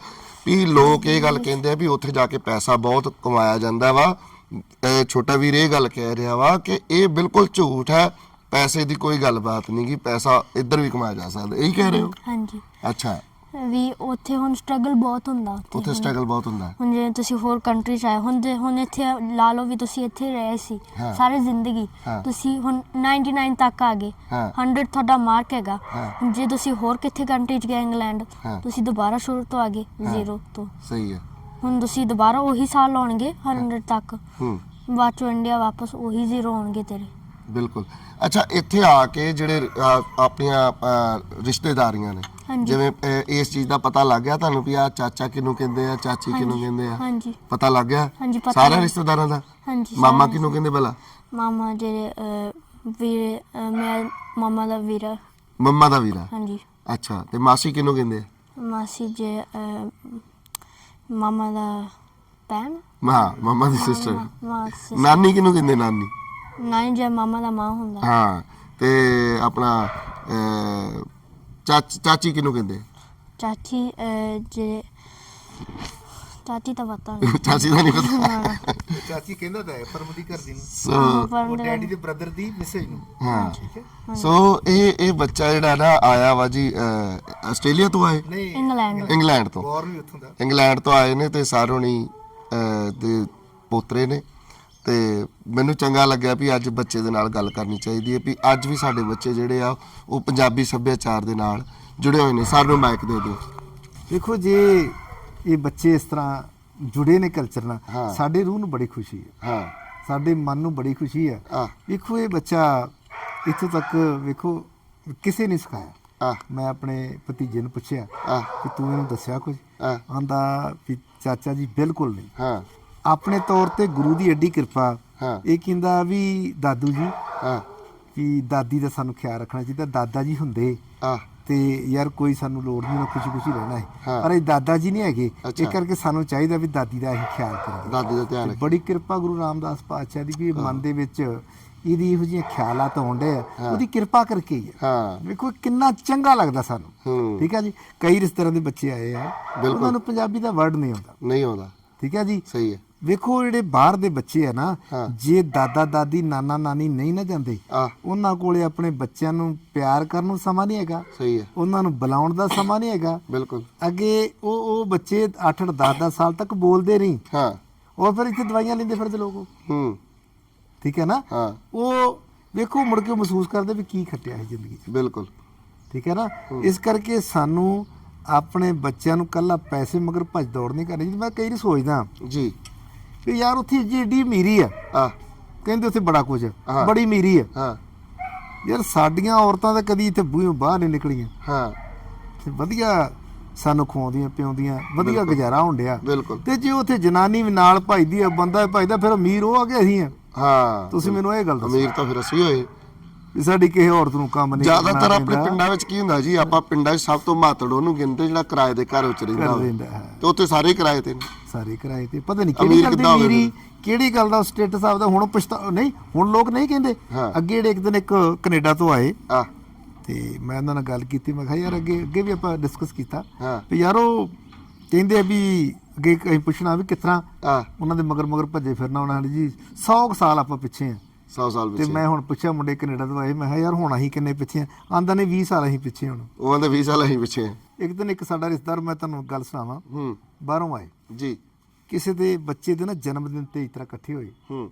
ਵੀ ਲੋਕ ਇਹ ਗੱਲ ਕਹਿੰਦੇ ਆ ਵੀ ਉੱਥੇ ਜਾ ਕੇ ਪੈਸਾ ਬਹੁਤ ਕਮਾਇਆ ਜਾਂਦਾ ਵਾ। ਇਹ ਛੋਟਾ ਵੀਰ ਇਹ ਗੱਲ ਕਹਿ ਰਿਹਾ ਵਾ ਕਿ ਇਹ ਬਿਲਕੁਲ ਝੂਠ ਹੈ। ਪੈਸੇ ਦੀ ਕੋਈ ਗੱਲਬਾਤ ਨਹੀਂ ਗੀ ਪੈਸਾ ਇੱਧਰ ਵੀ ਕਮਾਇਆ ਜਾ ਸਕਦਾ। ਇਹੀ ਕਹਿ ਰਹੇ ਹੋ? ਹਾਂਜੀ। ਅੱਛਾ। ਵੀ ਉੱਥੇ ਹੁਣ ਸਟਰਗਲ ਬਹੁਤ ਹੁੰਦਾ ਉੱਥੇ ਹੁਣ। ਸਟਰਗਲ ਬਹੁਤ ਹੁੰਦਾ। ਹੁਣ ਜੇ ਤੁਸੀਂ ਹੋਰ ਕੰਟਰੀ ਚ ਆਏ ਹੁਣ ਜੇ ਹੁਣ ਇੱਥੇ ਲਾ ਲਓ ਵੀ ਤੁਸੀਂ ਇੱਥੇ ਰਹੇ ਸੀ ਹਾਂ। ਸਾਰੀ ਜ਼ਿੰਦਗੀ। ਹਾਂ। ਤੁਸੀਂ ਹੁਣ 99 ਤੱਕ ਆ ਗਏ। ਹਾਂ। 100 ਤੁਹਾਡਾ ਮਾਰਕ ਹੈਗਾ। ਹਾਂ। ਹੁਣ ਜੇ ਤੁਸੀਂ ਹੋਰ ਕਿੱਥੇ ਕੰਟਰੀ ਚ ਗਏ ਇੰਗਲੈਂਡ ਹਾਂ। ਤੁਸੀਂ ਦੁਬਾਰਾ ਸ਼ੁਰੂ ਤੋਂ ਆ ਗਏ ਹਾਂ। ਜ਼ੀਰੋ ਤੋਂ। ਸਹੀ ਹੈ। ਹੁਣ ਤੁਸੀਂ ਦੁਬਾਰਾ ਉਹੀ ਸਾਲ ਲਾਉਣਗੇ 100 ਤੱਕ। ਹੂੰ। ਬਾਅਦ ਚੋਂ ਇੰਡੀਆ ਵਾਪਸ ਉਹੀ ਜ਼ੀਰੋ ਹੋਣਗੇ ਤੇਰੇ। ਬਿਲਕੁਲ। ਅੱਛਾ ਇੱਥੇ ਆ ਕੇ ਜਿਹੜੇ ਅ, ਆਪਣੀਆਂ ਅ, ਰਿਸ਼ਤੇਦਾਰੀਆਂ ਨੇ ਹਾਂਜੀ। ਜਿਵੇਂ ਅ, ਇਸ ਚੀਜ਼ ਦਾ ਪਤਾ ਲੱਗ ਗਿਆ ਤੁਹਾਨੂੰ ਵੀ ਆ ਚਾਚਾ ਕਿਹਨੂੰ ਕਹਿੰਦੇ ਆ ਚਾਚੀ ਕਿਹਨੂੰ ਕਹਿੰਦੇ ਆ? ਹਾਂਜੀ। ਪਤਾ ਲੱਗ ਗਿਆ? ਹਾਂਜੀ, ਪਤਾ ਸਾਰੇ ਲੱਗ- ਰਿਸ਼ਤੇਦਾਰਾਂ ਦਾ? ਹਾਂਜੀ ਮਾਮਾ ਸਾਰੇ- ਕਿਹਨੂੰ ਕਹਿੰਦੇ ਭਲਾ ਮਾਮਾ ਜਿਹੜੇ ਅਹ, ਵੀਰ ਅਹ, ਮੈਂ ਮਾਮਾ ਦਾ ਵੀਰ ਮੰਮਾ ਦਾ ਵੀਰਾ ਹਾਂਜੀ। ਅੱਛਾ ਤੇ ਮਾਸੀ ਕਿਹਨੂੰ ਕਹਿੰਦੇ ਆ? ਮਾਸੀ ਜੇ ਅਹ, ਮਾਮਾ ਦਾ ਭੈਣ। ਹਾਂ ਮੰਮਾ ਦੀ ਸਿਸਟਰ ਮਾਸੀ ਨਾਨੀ ਕਿਹਨੂੰ ਕਹਿੰਦੇ ਨਾਨੀ? ਨਹੀਂ ਜੇ ਮਾਮਾ ਦਾ ਮਾਂ ਹੁੰਦਾ। ਹਾਂ ਤੇ ਆਪਣਾ ਅ, ਚਾਚ- ਚਾਚੀ ਕਿਹਨੂੰ ਕਹਿੰਦੇ? ਚਾਚੀ ਅਹ, ਜੇ ਚਾਚੀ ਤਾਂ ਪਤਾ ਨਹੀਂ [laughs] ਚਾਚੀ ਦਾ ਨਹੀਂ ਪਤਾ। ਚਾਚੀ ਕਹਿੰਦਾ ਤਾਂ ਹੈ ਪਰਮਦੀ ਕਰਦੀ ਨੂੰ। ਸੋ ਉਹ ਡੈਡੀ ਦੇ। ਬ੍ਰਦਰ ਦੀ ਮਿਸੇਜ ਨੂੰ। ਹਾਂ। ਠੀਕ ਹੈ? ਸੋ ਇਹ ਇਹ ਬੱਚਾ ਜਿਹੜਾ ਨਾ ਆਇਆ ਵਾ ਜੀ ਆਸਟ੍ਰੇਲੀਆ ਤੋਂ ਆਏ? ਨਹੀਂ ਇੰਗਲੈਂਡ। ਇੰਗਲੈਂਡ ਤੋਂ। ਬੋਰਨ ਵੀ ਉੱਥੋਂ ਦਾ। ਇੰਗਲੈਂਡ ਤੋਂ ਆਏ ਨੇ ਤੇ ਸਾਰੋਣੀ ਦੇ ਪੋਤਰੇ ਨੇ। ਤੇ ਮੈਨੂੰ ਚੰਗਾ ਲੱਗਿਆ ਵੀ ਅੱਜ ਬੱਚੇ ਦੇ ਨਾਲ ਗੱਲ ਕਰਨੀ ਚਾਹੀਦੀ ਹੈ ਵੀ ਅੱਜ ਵੀ ਸਾਡੇ ਬੱਚੇ ਜਿਹੜੇ ਆ ਉਹ ਪੰਜਾਬੀ ਸੱਭਿਆਚਾਰ ਦੇ ਨਾਲ ਜੁੜੇ ਹੋਏ ਨੇ। ਸਾਨੂੰ ਮਾਈਕ ਦੇ ਦਿਓ। ਦੇਖੋ ਜੇ ਇਹ ਬੱਚੇ ਇਸ ਤਰ੍ਹਾਂ ਜੁੜੇ ਨੇ ਕਲਚਰ। ਨਾਲ। ਸਾਡੇ ਰੂਹ ਨੂੰ ਬੜੀ ਖੁਸ਼ੀ ਹੈ। ਹਾਂ। ਸਾਡੇ ਮਨ ਨੂੰ ਬੜੀ ਖੁਸ਼ੀ ਹੈ। ਵੇਖੋ ਇਹ ਬੱਚਾ ਇੱਥੋਂ ਤੱਕ ਵੇਖੋ ਕਿਸੇ ਨੇ ਸਿਖਾਇਆ। ਆ ਮੈਂ ਆਪਣੇ ਭਤੀਜੇ ਨੂੰ ਪੁੱਛਿਆ ਕਿ ਤੂੰ ਇਹਨੂੰ ਦੱਸਿਆ ਕੁਝ ਆਂਦਾ ਵੀ ਚਾਚਾ ਜੀ ਬਿਲਕੁਲ ਨਹੀਂ। ਹਾਂ। ਆਪਣੇ ਤੌਰ ਤੇ ਗੁਰੂ ਦੀ ਐਡੀ ਕਿਰਪਾ ਹਾਂ। ਇਹ ਕਹਿੰਦਾ ਵੀ ਦਾਦੂ ਜੀ ਆ ਕਿ ਦਾਦੀ ਦਾ ਸਾਨੂੰ ਖਿਆਲ ਰੱਖਣਾ ਚਾਹੀਦਾ ਦਾਦਾ ਜੀ ਹੁੰਦੇ। ਆ ਤੇ ਯਾਰ ਕੋਈ ਸਾਨੂੰ ਲੋੜ ਨਹੀਂ ਉਹ ਖੁਸ਼ੀ ਖੁਸ਼ੀ ਰਹਿਣਾ ਹੈ। ਹਾਂ। ਪਰ ਇਹ ਦਾਦਾ ਜੀ ਨਹੀਂ ਹੈਗੇ। ਇਹ ਕਰਕੇ ਸਾਨੂੰ ਚਾਹੀਦਾ ਵੀ ਦਾਦੀ ਦਾ ਅਸੀਂ ਖਿਆਲ ਕਰੀਏ। ਦਾਦੀ ਦਾ ਧਿਆਨ ਬੜੀ ਕਿਰਪਾ ਗੁਰੂ ਰਾਮਦਾਸ ਪਾਤਸ਼ਾਹ ਦੀ ਵੀ ਮਨ ਦੇ ਵਿੱਚ ਇਹਦੀ ਇਹੋ ਜਿਹੀਆਂ ਖਿਆਲਾਤ ਆਉਂਦੇ ਆ। ਹਾਂ। ਉਹਦੀ ਕਿਰਪਾ ਕਰਕੇ ਹੀ ਹੈ ਹਾਂ। ਵੇਖੋ ਕਿੰਨਾ ਚੰਗਾ ਲੱਗਦਾ ਸਾਨੂੰ। ਹੂੰ। ਠੀਕ ਹੈ ਜੀ? ਕਈ ਰਿਸ਼ਤੇਦਾਰਾਂ ਦੇ ਬੱਚੇ ਆਏ ਆ। ਉਹਨਾਂ ਨੂੰ ਪੰਜਾਬੀ ਦਾ ਵਰਡ ਨਹੀਂ ਆਉਂਦਾ। ਨਹੀਂ ਆਉਂਦਾ। ਠੀਕ ਹੈ ਜੀ? ਸਹੀ ਹੈ। ਵੇਖੋ ਜਿਹੜੇ ਬਾਹਰ ਦੇ ਬੱਚੇ ਆ ਨਾ। ਜੇ ਦਾਦਾ ਦਾਦੀ ਨਾਨਾ ਨਾਨੀ ਨਹੀਂ ਨਾ ਜਾਂਦੇ ਉਹਨਾਂ ਕੋਲੇ ਆਪਣੇ ਬੱਚਿਆਂ ਨੂੰ ਪਿਆਰ ਕਰਨ ਨੂੰ ਸਮਾਂ ਨਹੀਂ ਹੈਗਾ। ਸਹੀ ਹੈ। ਉਹਨਾਂ ਨੂੰ ਬੁਲਾਉਣ ਦਾ ਸਮਾਂ ਨਹੀਂ ਹੈਗਾ। ਬਿਲਕੁਲ। ਅੱਗੇ ਉਹ ਉਹ ਬੱਚੇ 8-8 10-10 ਸਾਲ ਤੱਕ ਬੋਲਦੇ ਨਹੀਂ। ਹਾਂ। ਉਹ ਫਿਰ ਇੱਥੇ ਦਵਾਈਆਂ ਲੈਂਦੇ ਫਿਰਦੇ ਲੋਕ। ਹੂੰ। ਠੀਕ ਹੈ ਨਾ? ਹਾਂ। ਉਹ ਵੇਖੋ ਮੁੜ ਕੇ ਮਹਿਸੂਸ ਕਰਦੇ ਵੀ ਕੀ ਖੱਟਿਆ ਹੈ ਜ਼ਿੰਦਗੀ 'ਚ। ਬਿਲਕੁਲ। ਠੀਕ ਹੈ ਨਾ? ਇਸ ਕਰਕੇ ਸਾਨੂੰ ਆਪਣੇ ਬੱਚਿਆਂ ਨੂੰ ਕੱਲਾ ਪੈਸੇ ਮਗਰ ਭੱਜ ਦੌੜ ਨਹੀਂ ਕਰਨੀ ਮੈਂ ਕਈ ਵਾਰੀ ਸੋਚਦਾ ਜੀ। ਵੀ ਯਾਰ ਉੱਥੇ ਜੀ ਏਡੀ ਅਮੀਰੀ ਆ। ਕਹਿੰਦੇ ਉੱਥੇ ਬੜਾ ਕੁਝ ਆ। ਬੜੀ ਅਮੀਰੀ ਆ। ਹਾਂ। ਯਾਰ ਸਾਡੀਆਂ ਔਰਤਾਂ ਤਾਂ ਕਦੀ ਇੱਥੇ ਬੂਹੋਂ ਬਾਹਰ ਨਹੀਂ ਨਿਕਲੀਆਂ। ਹਾਂ। ਤੇ ਵਧੀਆ ਸਾਨੂੰ ਖਵਾਉਂਦੀਆਂ ਪਿਆਉਂਦੀਆਂ ਵਧੀਆ ਗੁਜ਼ਾਰਾ ਬਿਲਕੁਲ। ਤੇ ਜੇ ਉੱਥੇ ਜਨਾਨੀ ਵੀ ਨਾਲ ਭਜਦੀ ਆ ਬੰਦਾ ਭਜਦਾ ਫਿਰ ਅਮੀਰ ਉਹ ਆ ਕੇ ਅਸੀਂ ਆ। ਹਾਂ। ਤੁਸੀਂ ਮੈਨੂੰ ਇਹ ਗੱਲ ਦੱਸੋ। ਅਮੀਰ ਤਾਂ ਫਿਰ ਅਸੀਂ ਹੋਏ। ਵੀ ਸਾਡੀ ਕਿਸੇ ਔਰਤ ਨੂੰ ਕੰਮ ਨਹੀਂ ਜ਼ਿਆਦਾਤਰ ਆਪਣੇ ਪੈਂਦਾ, ਪਿੰਡਾਂ ਵਿੱਚ ਕੀ ਹੁੰਦਾ ਜੀ ਆਪਾਂ ਪਿੰਡਾਂ 'ਚ ਸਭ ਤੋਂ ਮਾਤੜ ਉਹਨੂੰ ਗਿਣਦੇ ਜਿਹੜਾ ਕਿਰਾਏ ਦੇ ਘਰ ਵਿੱਚ ਰਹਿੰਦਾ ਕਰ ਹੋਵੇ। ਦਿੰਦਾ ਹੈ। ਤੇ ਉੱਥੇ ਸਾਰੇ ਕਿਰਾਏ ਤੇ ਨੇ। ਸਾਰੇ ਕਿਰਾਏ ਤੇ। ਪਤਾ ਨਹੀਂ ਅਮੀਰ ਕਿਹੜੀ ਗੱਲ ਕਿੱਦਾਂ ਦੀ ਹੋਵੇ ਮੇਰੀ ਕਿਹੜੀ ਗੱਲ ਦਾ ਸਟੇਟਸ ਆਪਦਾ ਹੁਣ ਪਛਤਾ ਨਹੀਂ ਹੁਣ ਲੋਕ ਨਹੀਂ ਕਹਿੰਦੇ। ਹਾਂ। ਅੱਗੇ ਜਿਹੜੇ ਇੱਕ ਦਿਨ ਇੱਕ ਕੈਨੇਡਾ ਤੋਂ ਆਏ। ਆ ਤੇ ਮੈਂ ਉਹਨਾਂ ਨਾਲ ਗੱਲ ਕੀਤੀ ਮੈਂ ਕਿਹਾ ਯਾਰ ਅੱਗੇ ਅੱਗੇ ਵੀ ਆਪਾਂ ਡਿਸਕਸ ਕੀਤਾ। ਹਾਂ। ਵੀ ਯਾਰ ਉਹ ਕਹਿੰਦੇ ਆ ਵੀ ਅੱਗੇ ਅਸੀਂ ਪੁੱਛਣਾ ਵੀ ਕਿਸ ਤਰ੍ਹਾਂ ਆ ਉਹਨਾਂ ਦੇ ਮਗਰ ਮਗਰ ਭੱਜੇ ਫਿਰਨਾ ਉਹਨਾਂ ਨੇ ਜੀ। 100 ਸਾਲ ਆਪਾਂ ਪਿੱਛੇ ਆ। 100 ਸਾਲ ਤੇ ਮੈਂ ਹੁਣ ਪੁੱਛਿਆ ਮੁੰਡੇ ਕੈਨੇਡਾ ਤੋਂ ਆਏ ਮੈਂ ਕਿਹਾ ਯਾਰ ਹੁਣ ਅਸੀਂ ਕਿੰਨੇ ਪਿੱਛੇ ਆ? ਆਂਦਾ ਨੇ 20 ਸਾਲ ਅਸੀਂ ਪਿੱਛੇ ਹੁਣ। ਉਹ ਕਹਿੰਦੇ 20 ਸਾਲ ਅਸੀਂ ਪਿੱਛੇ। ਇੱਕ ਦਿਨ ਇੱਕ ਸਾਡਾ ਰਿਸ਼ਤੇਦਾਰ ਮੈਂ ਤੁਹਾਨੂੰ ਗੱਲ ਸੁਣਾਵਾਂ। ਹੂੰ। ਬਾਹਰੋਂ ਆਏ। ਜੀ। ਕਿਸੇ ਦੇ ਬੱਚੇ ਦੇ ਨਾ ਜਨਮ ਦਿਨ ਤੇ ਇਸ ਤਰ੍ਹਾਂ ਇਕੱਠੇ ਹੋਏ। ਹੂੰ।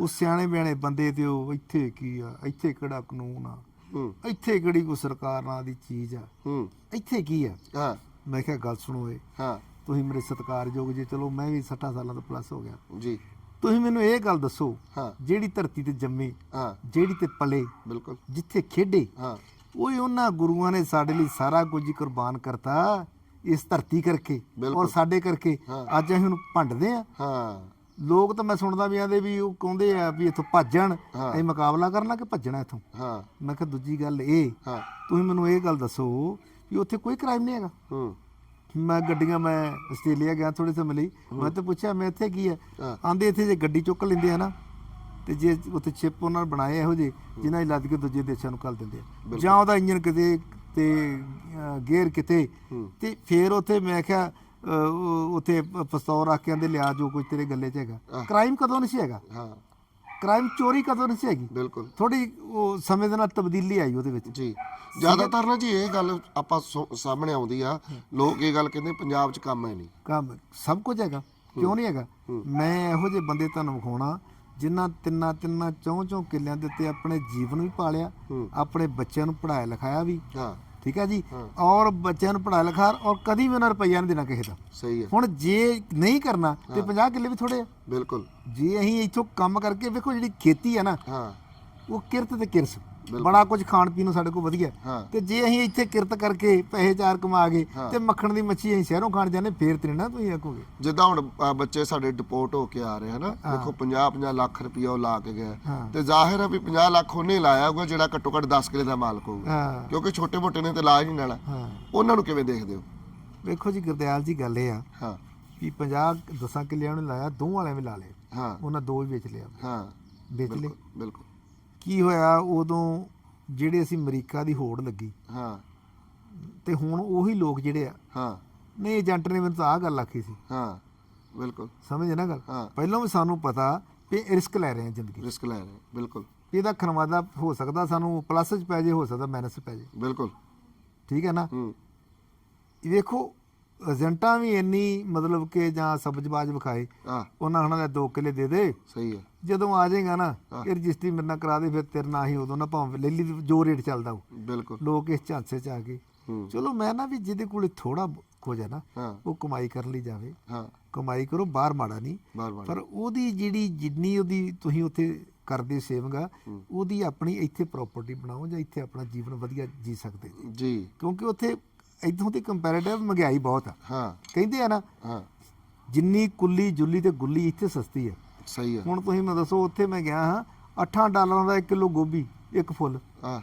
ਉਹ ਸਿਆਣੇ ਬਿਆਣੇ ਬੰਦੇ ਤੇ ਉਹ ਇੱਥੇ ਕੀ ਆ? ਇੱਥੇ ਕਿਹੜਾ ਕਾਨੂੰਨ ਆ? ਹੂੰ। ਇੱਥੇ ਕਿਹੜੀ ਕੋ ਸਰਕਾਰ ਨਾਂ ਦੀ ਚੀਜ਼ ਆ? ਹੂੰ। ਇੱਥੇ ਕੀ ਆ? ਹਾਂ। ਮੈਂ ਕਿਹਾ ਗੱਲ ਸੁਣੋ ਏ ਹਾਂ। ਤੁਸੀਂ ਮੇਰੇ ਸਤਿਕਾਰਯੋਗ ਜੀ। ਚਲੋ ਮੈਂ ਵੀ 60 ਸਾਲਾਂ ਤੋਂ ਪਲੱਸ ਹੋ ਗਿਆ। ਜੀ। ਤੁਸੀਂ ਮੈਨੂੰ ਇਹ ਗੱਲ ਦੱਸੋ ਹਾਂ। ਜਿਹੜੀ ਧਰਤੀ ਤੇ ਜੰਮੇ ਹਾਂ। ਜਿਹੜੀ ਤੇ ਪਲੇ ਬਿਲਕੁਲ। ਜਿੱਥੇ ਖੇਡੇ ਹਾਂ। ਉਹ ਹੀ ਉਹਨਾਂ ਗੁਰੂਆਂ ਨੇ ਸਾਡੇ ਲਈ ਸਾਰਾ ਕੁਝ ਹੀ ਕੁਰਬਾਨ ਕਰਤਾ ਇਸ ਧਰਤੀ ਕਰਕੇ। ਔਰ ਸਾਡੇ ਕਰਕੇ। ਅੱਜ ਅਸੀਂ ਉਹਨੂੰ ਭੰਡਦੇ ਆ ਹਾਂ। ਲੋਕ ਤਾਂ ਮੈਂ ਸੁਣਦਾ ਵੀ ਆਂਦੇ ਵੀ ਉਹ ਕਹਿੰਦੇ ਆ ਵੀ ਇੱਥੋਂ ਭੱਜਣ। ਅਸੀਂ ਮੁਕਾਬਲਾ ਕਰਨਾ ਕਿ ਭੱਜਣਾ ਇੱਥੋਂ? ਹਾਂ। ਮੈਂ ਕਿਹਾ ਦੂਜੀ ਗੱਲ ਇਹ ਹਾਂ। ਤੁਸੀਂ ਮੈਨੂੰ ਇਹ ਗੱਲ ਦੱਸੋ ਵੀ ਉੱਥੇ ਕੋਈ ਕ੍ਰਾਈਮ ਨਹੀਂ ਹੈਗਾ। ਹੂੰ। ਮੈਂ ਗੱਡੀਆਂ ਮੈਂ ਆਸਟ੍ਰੇਲੀਆ ਗਿਆ ਥੋੜੇ ਸਮੇਂ ਲਈ। ਮੈਂ ਤਾਂ ਪੁੱਛਿਆ ਮੈਂ ਇੱਥੇ ਕੀ ਹੈ? ਹਾਂ। ਆਂਦੇ ਇੱਥੇ ਜੇ ਗੱਡੀ ਚੁੱਕ ਲੈਂਦੇ ਆ ਨਾ ਤੇ ਜੇ ਉੱਥੇ ਚਿਪ ਉਹਨਾਂ ਨੇ ਬਣਾਏ ਇਹੋ ਜਿਹੇ ਜਿਨ੍ਹਾਂ 'ਚ ਲੱਦ ਕੇ ਦੂਜੇ ਦੇਸ਼ਾਂ ਨੂੰ ਕੱਲ ਦਿੰਦੇ ਆ। ਜਾਂ ਉਹਦਾ ਇੰਜਨ ਕਿਤੇ ਤੇ ਅਹ, ਗੇਅਰ ਕਿਤੇ। ਤੇ ਫੇਰ ਉੱਥੇ ਮੈਂ ਕਿਹਾ ਅਹ, ਉਹ- ਉੱਥੇ ਪ- ਪਿਸਤੌਲ ਰੱਖ ਕੇ ਆਂਦੇ ਲਿਆ ਜੋ ਕੁਝ ਤੇਰੇ ਗੱਲੇ 'ਚ ਹੈਗਾ। ਕ੍ਰਾਈਮ ਕਦੋਂ ਨਹੀਂ ਸੀ ਹੈਗਾ? ਹਾਂ। ਕ੍ਰਾਈਮ ਚੋਰੀ ਕਦੋਂ ਨਹੀਂ ਸੀ ਹੈਗੀ? ਬਿਲਕੁਲ। ਥੋੜੀ ਉਹ ਸਮੇਂ ਦੇ ਨਾਲ ਤਬਦੀਲੀ ਆਈ ਉਹਦੇ ਵਿੱਚ। ਜੀ। ਜ਼ਿਆਦਾਤਰ ਨਾ ਜੀ ਇਹ ਗੱਲ ਆਪਾਂ ਸੁ- ਸਾਹਮਣੇ ਆਉਂਦੀ ਆ। ਲੋਕ ਇਹ ਗੱਲ ਕਹਿੰਦੇ ਪੰਜਾਬ 'ਚ ਕੰਮ ਹੈ ਨਹੀਂ। ਕੰਮ ਸਭ ਕੁਝ ਹੈਗਾ। ਕਿਉਂ ਨਹੀਂ ਹੈਗਾ? ਮੈਂ ਇਹੋ ਜਿਹੇ ਬੰਦੇ ਤੁਹਾਨੂੰ ਵਿਖਾਉਣਾ ਜਿਨ੍ਹਾਂ ਤਿੰਨਾਂ ਤਿੰਨਾਂ ਚੌਂ ਚੌਂ ਕਿੱਲਿਆਂ ਦੇ ਉੱਤੇ ਆਪਣੇ ਜੀਵਨ ਵੀ ਪਾਲਿਆ। ਆਪਣੇ ਬੱਚਿਆਂ ਨੂੰ ਪੜਾਇਆ ਲਿਖਾਇਆ ਵੀ ਹਾਂ। ਠੀਕ ਹੈ ਜੀ? ਔਰ ਬੱਚਿਆਂ ਨੂੰ ਪੜਾਇਆ ਲਿਖਾਇਆ ਔਰ ਕਦੀ ਵੀ ਉਹਨਾਂ ਰੁਪਈਆ ਨਹੀਂ ਦੇਣਾ ਕਿਸੇ ਦਾ। ਸਹੀ ਹੈ। ਹੁਣ ਜੇ ਨਹੀਂ ਕਰਨਾ ਤੇ 50 ਕਿੱਲੇ ਵੀ ਥੋੜੇ ਆ। ਬਿਲਕੁਲ। ਜੇ ਅਸੀਂ ਇੱਥੋਂ ਕੰਮ ਕਰਕੇ ਵੇਖੋ ਜਿਹੜੀ ਖੇਤੀ ਆ ਨਾ ਹਾਂ। ਉਹ ਕਿਰਤ ਤੇ ਕਿਰਸ। ਬੜਾ ਕੁਝ ਖਾਣ ਪੀਣ ਨੂੰ ਸਾਡੇ ਕੋਲ ਵਧੀਆ। ਤੇ ਜੇ ਅਸੀਂ ਇੱਥੇ ਕਿਰਤ ਕਰਕੇ ਪੈਸੇ ਚਾਰ ਕਮਾ ਕੇ ਤੇ ਮੱਖਣ ਦੀ ਮੱਛੀ ਅਸੀਂ ਸ਼ਹਿਰੋਂ ਖਾਣ ਜਾਂਦੇ ਫੇਰ ਤੇ ਨੀ ਤੁਸੀਂ ਆਖੋਗੇ। ਜਿੱਦਾਂ ਹੁਣ ਬੱਚੇ ਸਾਡੇ ਡਿਪੋਰਟ ਹੋ ਕੇ ਆ ਰਹੇ ਹਨਾ ਦੇਖੋ 50 50 ਲੱਖ ਰੁਪਇਆ ਉਹ ਲਾ ਕੇ ਹਾਂ। ਤੇ ਜ਼ਾਹਿਰ ਹੈ ਵੀ 50 ਲੱਖ ਉਹਨੇ ਲਾਇਆ ਹੋਊਗਾ ਜਿਹੜਾ ਘੱਟੋ ਘੱਟ 10 ਕਿਲੇ ਦਾ ਮਾਲਕ ਹੋਊਗਾ। ਕਿਉਂਕਿ ਛੋਟੇ ਮੋਟੇ ਨੇ ਤੇ ਲਾ ਨਹੀਂ ਲੈਣਾ। ਉਹਨਾਂ ਨੂੰ ਕਿਵੇਂ ਦੇਖਦੇ ਹੋ? ਵੇਖੋ ਜੀ ਗੁਰਦਿਆਲ ਜੀ ਗੱਲ ਇਹ ਆ ਹਾਂ। ਵੀ 50 ਦਸਾਂ ਕਿੱਲਿਆਂ ਨੂੰ ਲਾਇਆ ਦੋ ਵਾਲਿਆਂ ਵੀ ਲਾ ਲਏ। ਹਾਂ। ਉਹਨਾਂ ਦੋ ਹੀ ਵੇਚ ਲਿਆ। ਹਾਂ। ਵੇਚ ਲਏ। ਬਿਲਕੁਲ। ਕੀ ਹੋਇਆ ਉਦੋਂ ਜਿਹੜੇ ਅਸੀਂ ਅਮਰੀਕਾ ਦੀ ਹੋੜ ਲੱਗੀ ਹਾਂ। ਤੇ ਹੁਣ ਉਹੀ ਲੋਕ ਜਿਹੜੇ ਆ ਹਾਂ। ਨਹੀਂ ਏਜੰਟ ਨੇ ਮੈਨੂੰ ਤਾਂ ਆਹ ਗੱਲ ਆਖੀ ਸੀ। ਹਾਂ ਬਿਲਕੁਲ। ਸਮਝ ਨਾ ਗੱਲ? ਹਾਂ। ਪਹਿਲਾਂ ਵੀ ਸਾਨੂੰ ਪਤਾ ਵੀ ਰਿਸਕ ਲੈ ਰਹੇ ਆ ਜ਼ਿੰਦਗੀ 'ਚ। ਰਿਸਕ ਲੈ ਰਹੇ ਬਿਲਕੁਲ। ਇਹਦਾ ਖਰਵਾਦਾ ਹੋ ਸਕਦਾ ਸਾਨੂੰ ਪਲੱਸ 'ਚ ਪੈ ਜੇ ਹੋ ਸਕਦਾ ਮਾਈਨਸ 'ਚ ਪੈ ਜੇ। ਬਿਲਕੁਲ। ਠੀਕ ਹੈ ਨਾ? ਹੂੰ। ਇਹ ਵੇਖੋ ਏਜੰਟਾਂ ਵੀ ਇੰਨੀ ਮਤਲਬ ਕਿ ਜਾਂ ਸਬਜ਼ਬਾਜ ਵਿਖਾਏ ਆ ਉਹਨਾਂ ਹਣਾ ਲੈ 2 ਕਿੱਲੇ ਦੇ ਦੇ। ਸਹੀ ਹੈ। ਜਦੋਂ ਆ ਜਾਏਗਾ ਨਾ ਇਹ ਰਜਿਸਟਰੀ ਮੇਰੇ ਨਾਲ ਕਰਾ ਦੇ ਫਿਰ ਤੇਰੇ ਨਾਲ ਹੀ ਉਦੋਂ ਨਾ ਭਾਵੇਂ ਲੈ ਲਈ ਜੋ ਰੇਟ ਚੱਲਦਾ ਉਹ। ਬਿਲਕੁਲ। ਲੋਕ ਇਸ ਝਾਂਸੇ 'ਚ ਆ ਗਏ ਹੂੰ। ਚਲੋ ਮੈਂ ਨਾ ਵੀ ਜਿਹਦੇ ਕੋਲੇ ਥੋੜਾ ਕੁਝ ਹੈ ਨਾ ਹਾਂ। ਉਹ ਕਮਾਈ ਕਰਨ ਲਈ ਜਾਵੇ। ਹਾਂ। ਕਮਾਈ ਕਰੋ ਬਾਹਰ ਮਾੜਾ ਨਹੀਂ। ਪਰ ਉਹਦੀ ਜਿਹੜੀ ਜਿੰਨੀ ਉਹਦੀ ਤੁਸੀਂ ਉੱਥੇ ਕਰਦੇ ਸੇਵਗਾ ਉਹਦੀ ਆਪਣੀ ਇੱਥੇ ਪ੍ਰਾਪਰਟੀ ਬਣਾਓ ਜਾਂ ਇੱਥੇ ਆਪਣਾ ਜੀਵਨ ਵਧੀਆ ਜੀ ਸਕਦੇ। ਜੀ। ਕਿਉਂਕਿ ਉੱਥੇ ਇੱਥੋਂ ਦੀ ਕੰਪੈਰੀਟਿਵ ਮਹਿੰਗਾਈ ਬਹੁਤ ਆ। ਹਾਂ। ਕਹਿੰਦੇ ਆ ਨਾ ਹਾਂ। ਜਿੰਨੀ ਕੁੱਲੀ ਜੁੱਲੀ ਤੇ ਗੁੱਲੀ ਇੱਥੇ ਸਸਤੀ ਆ। ਸਹੀ ਹੈ ਹੁਣ ਤੁਸੀਂ ਮੈਨੂੰ ਦੱਸੋ ਉੱਥੇ ਮੈਂ ਗਿਆ ਹਾਂ 8 ਡਾਲਰਾਂ ਦਾ 1 ਕਿਲੋ ਗੋਭੀ ਇੱਕ ਫੁੱਲ। ਆ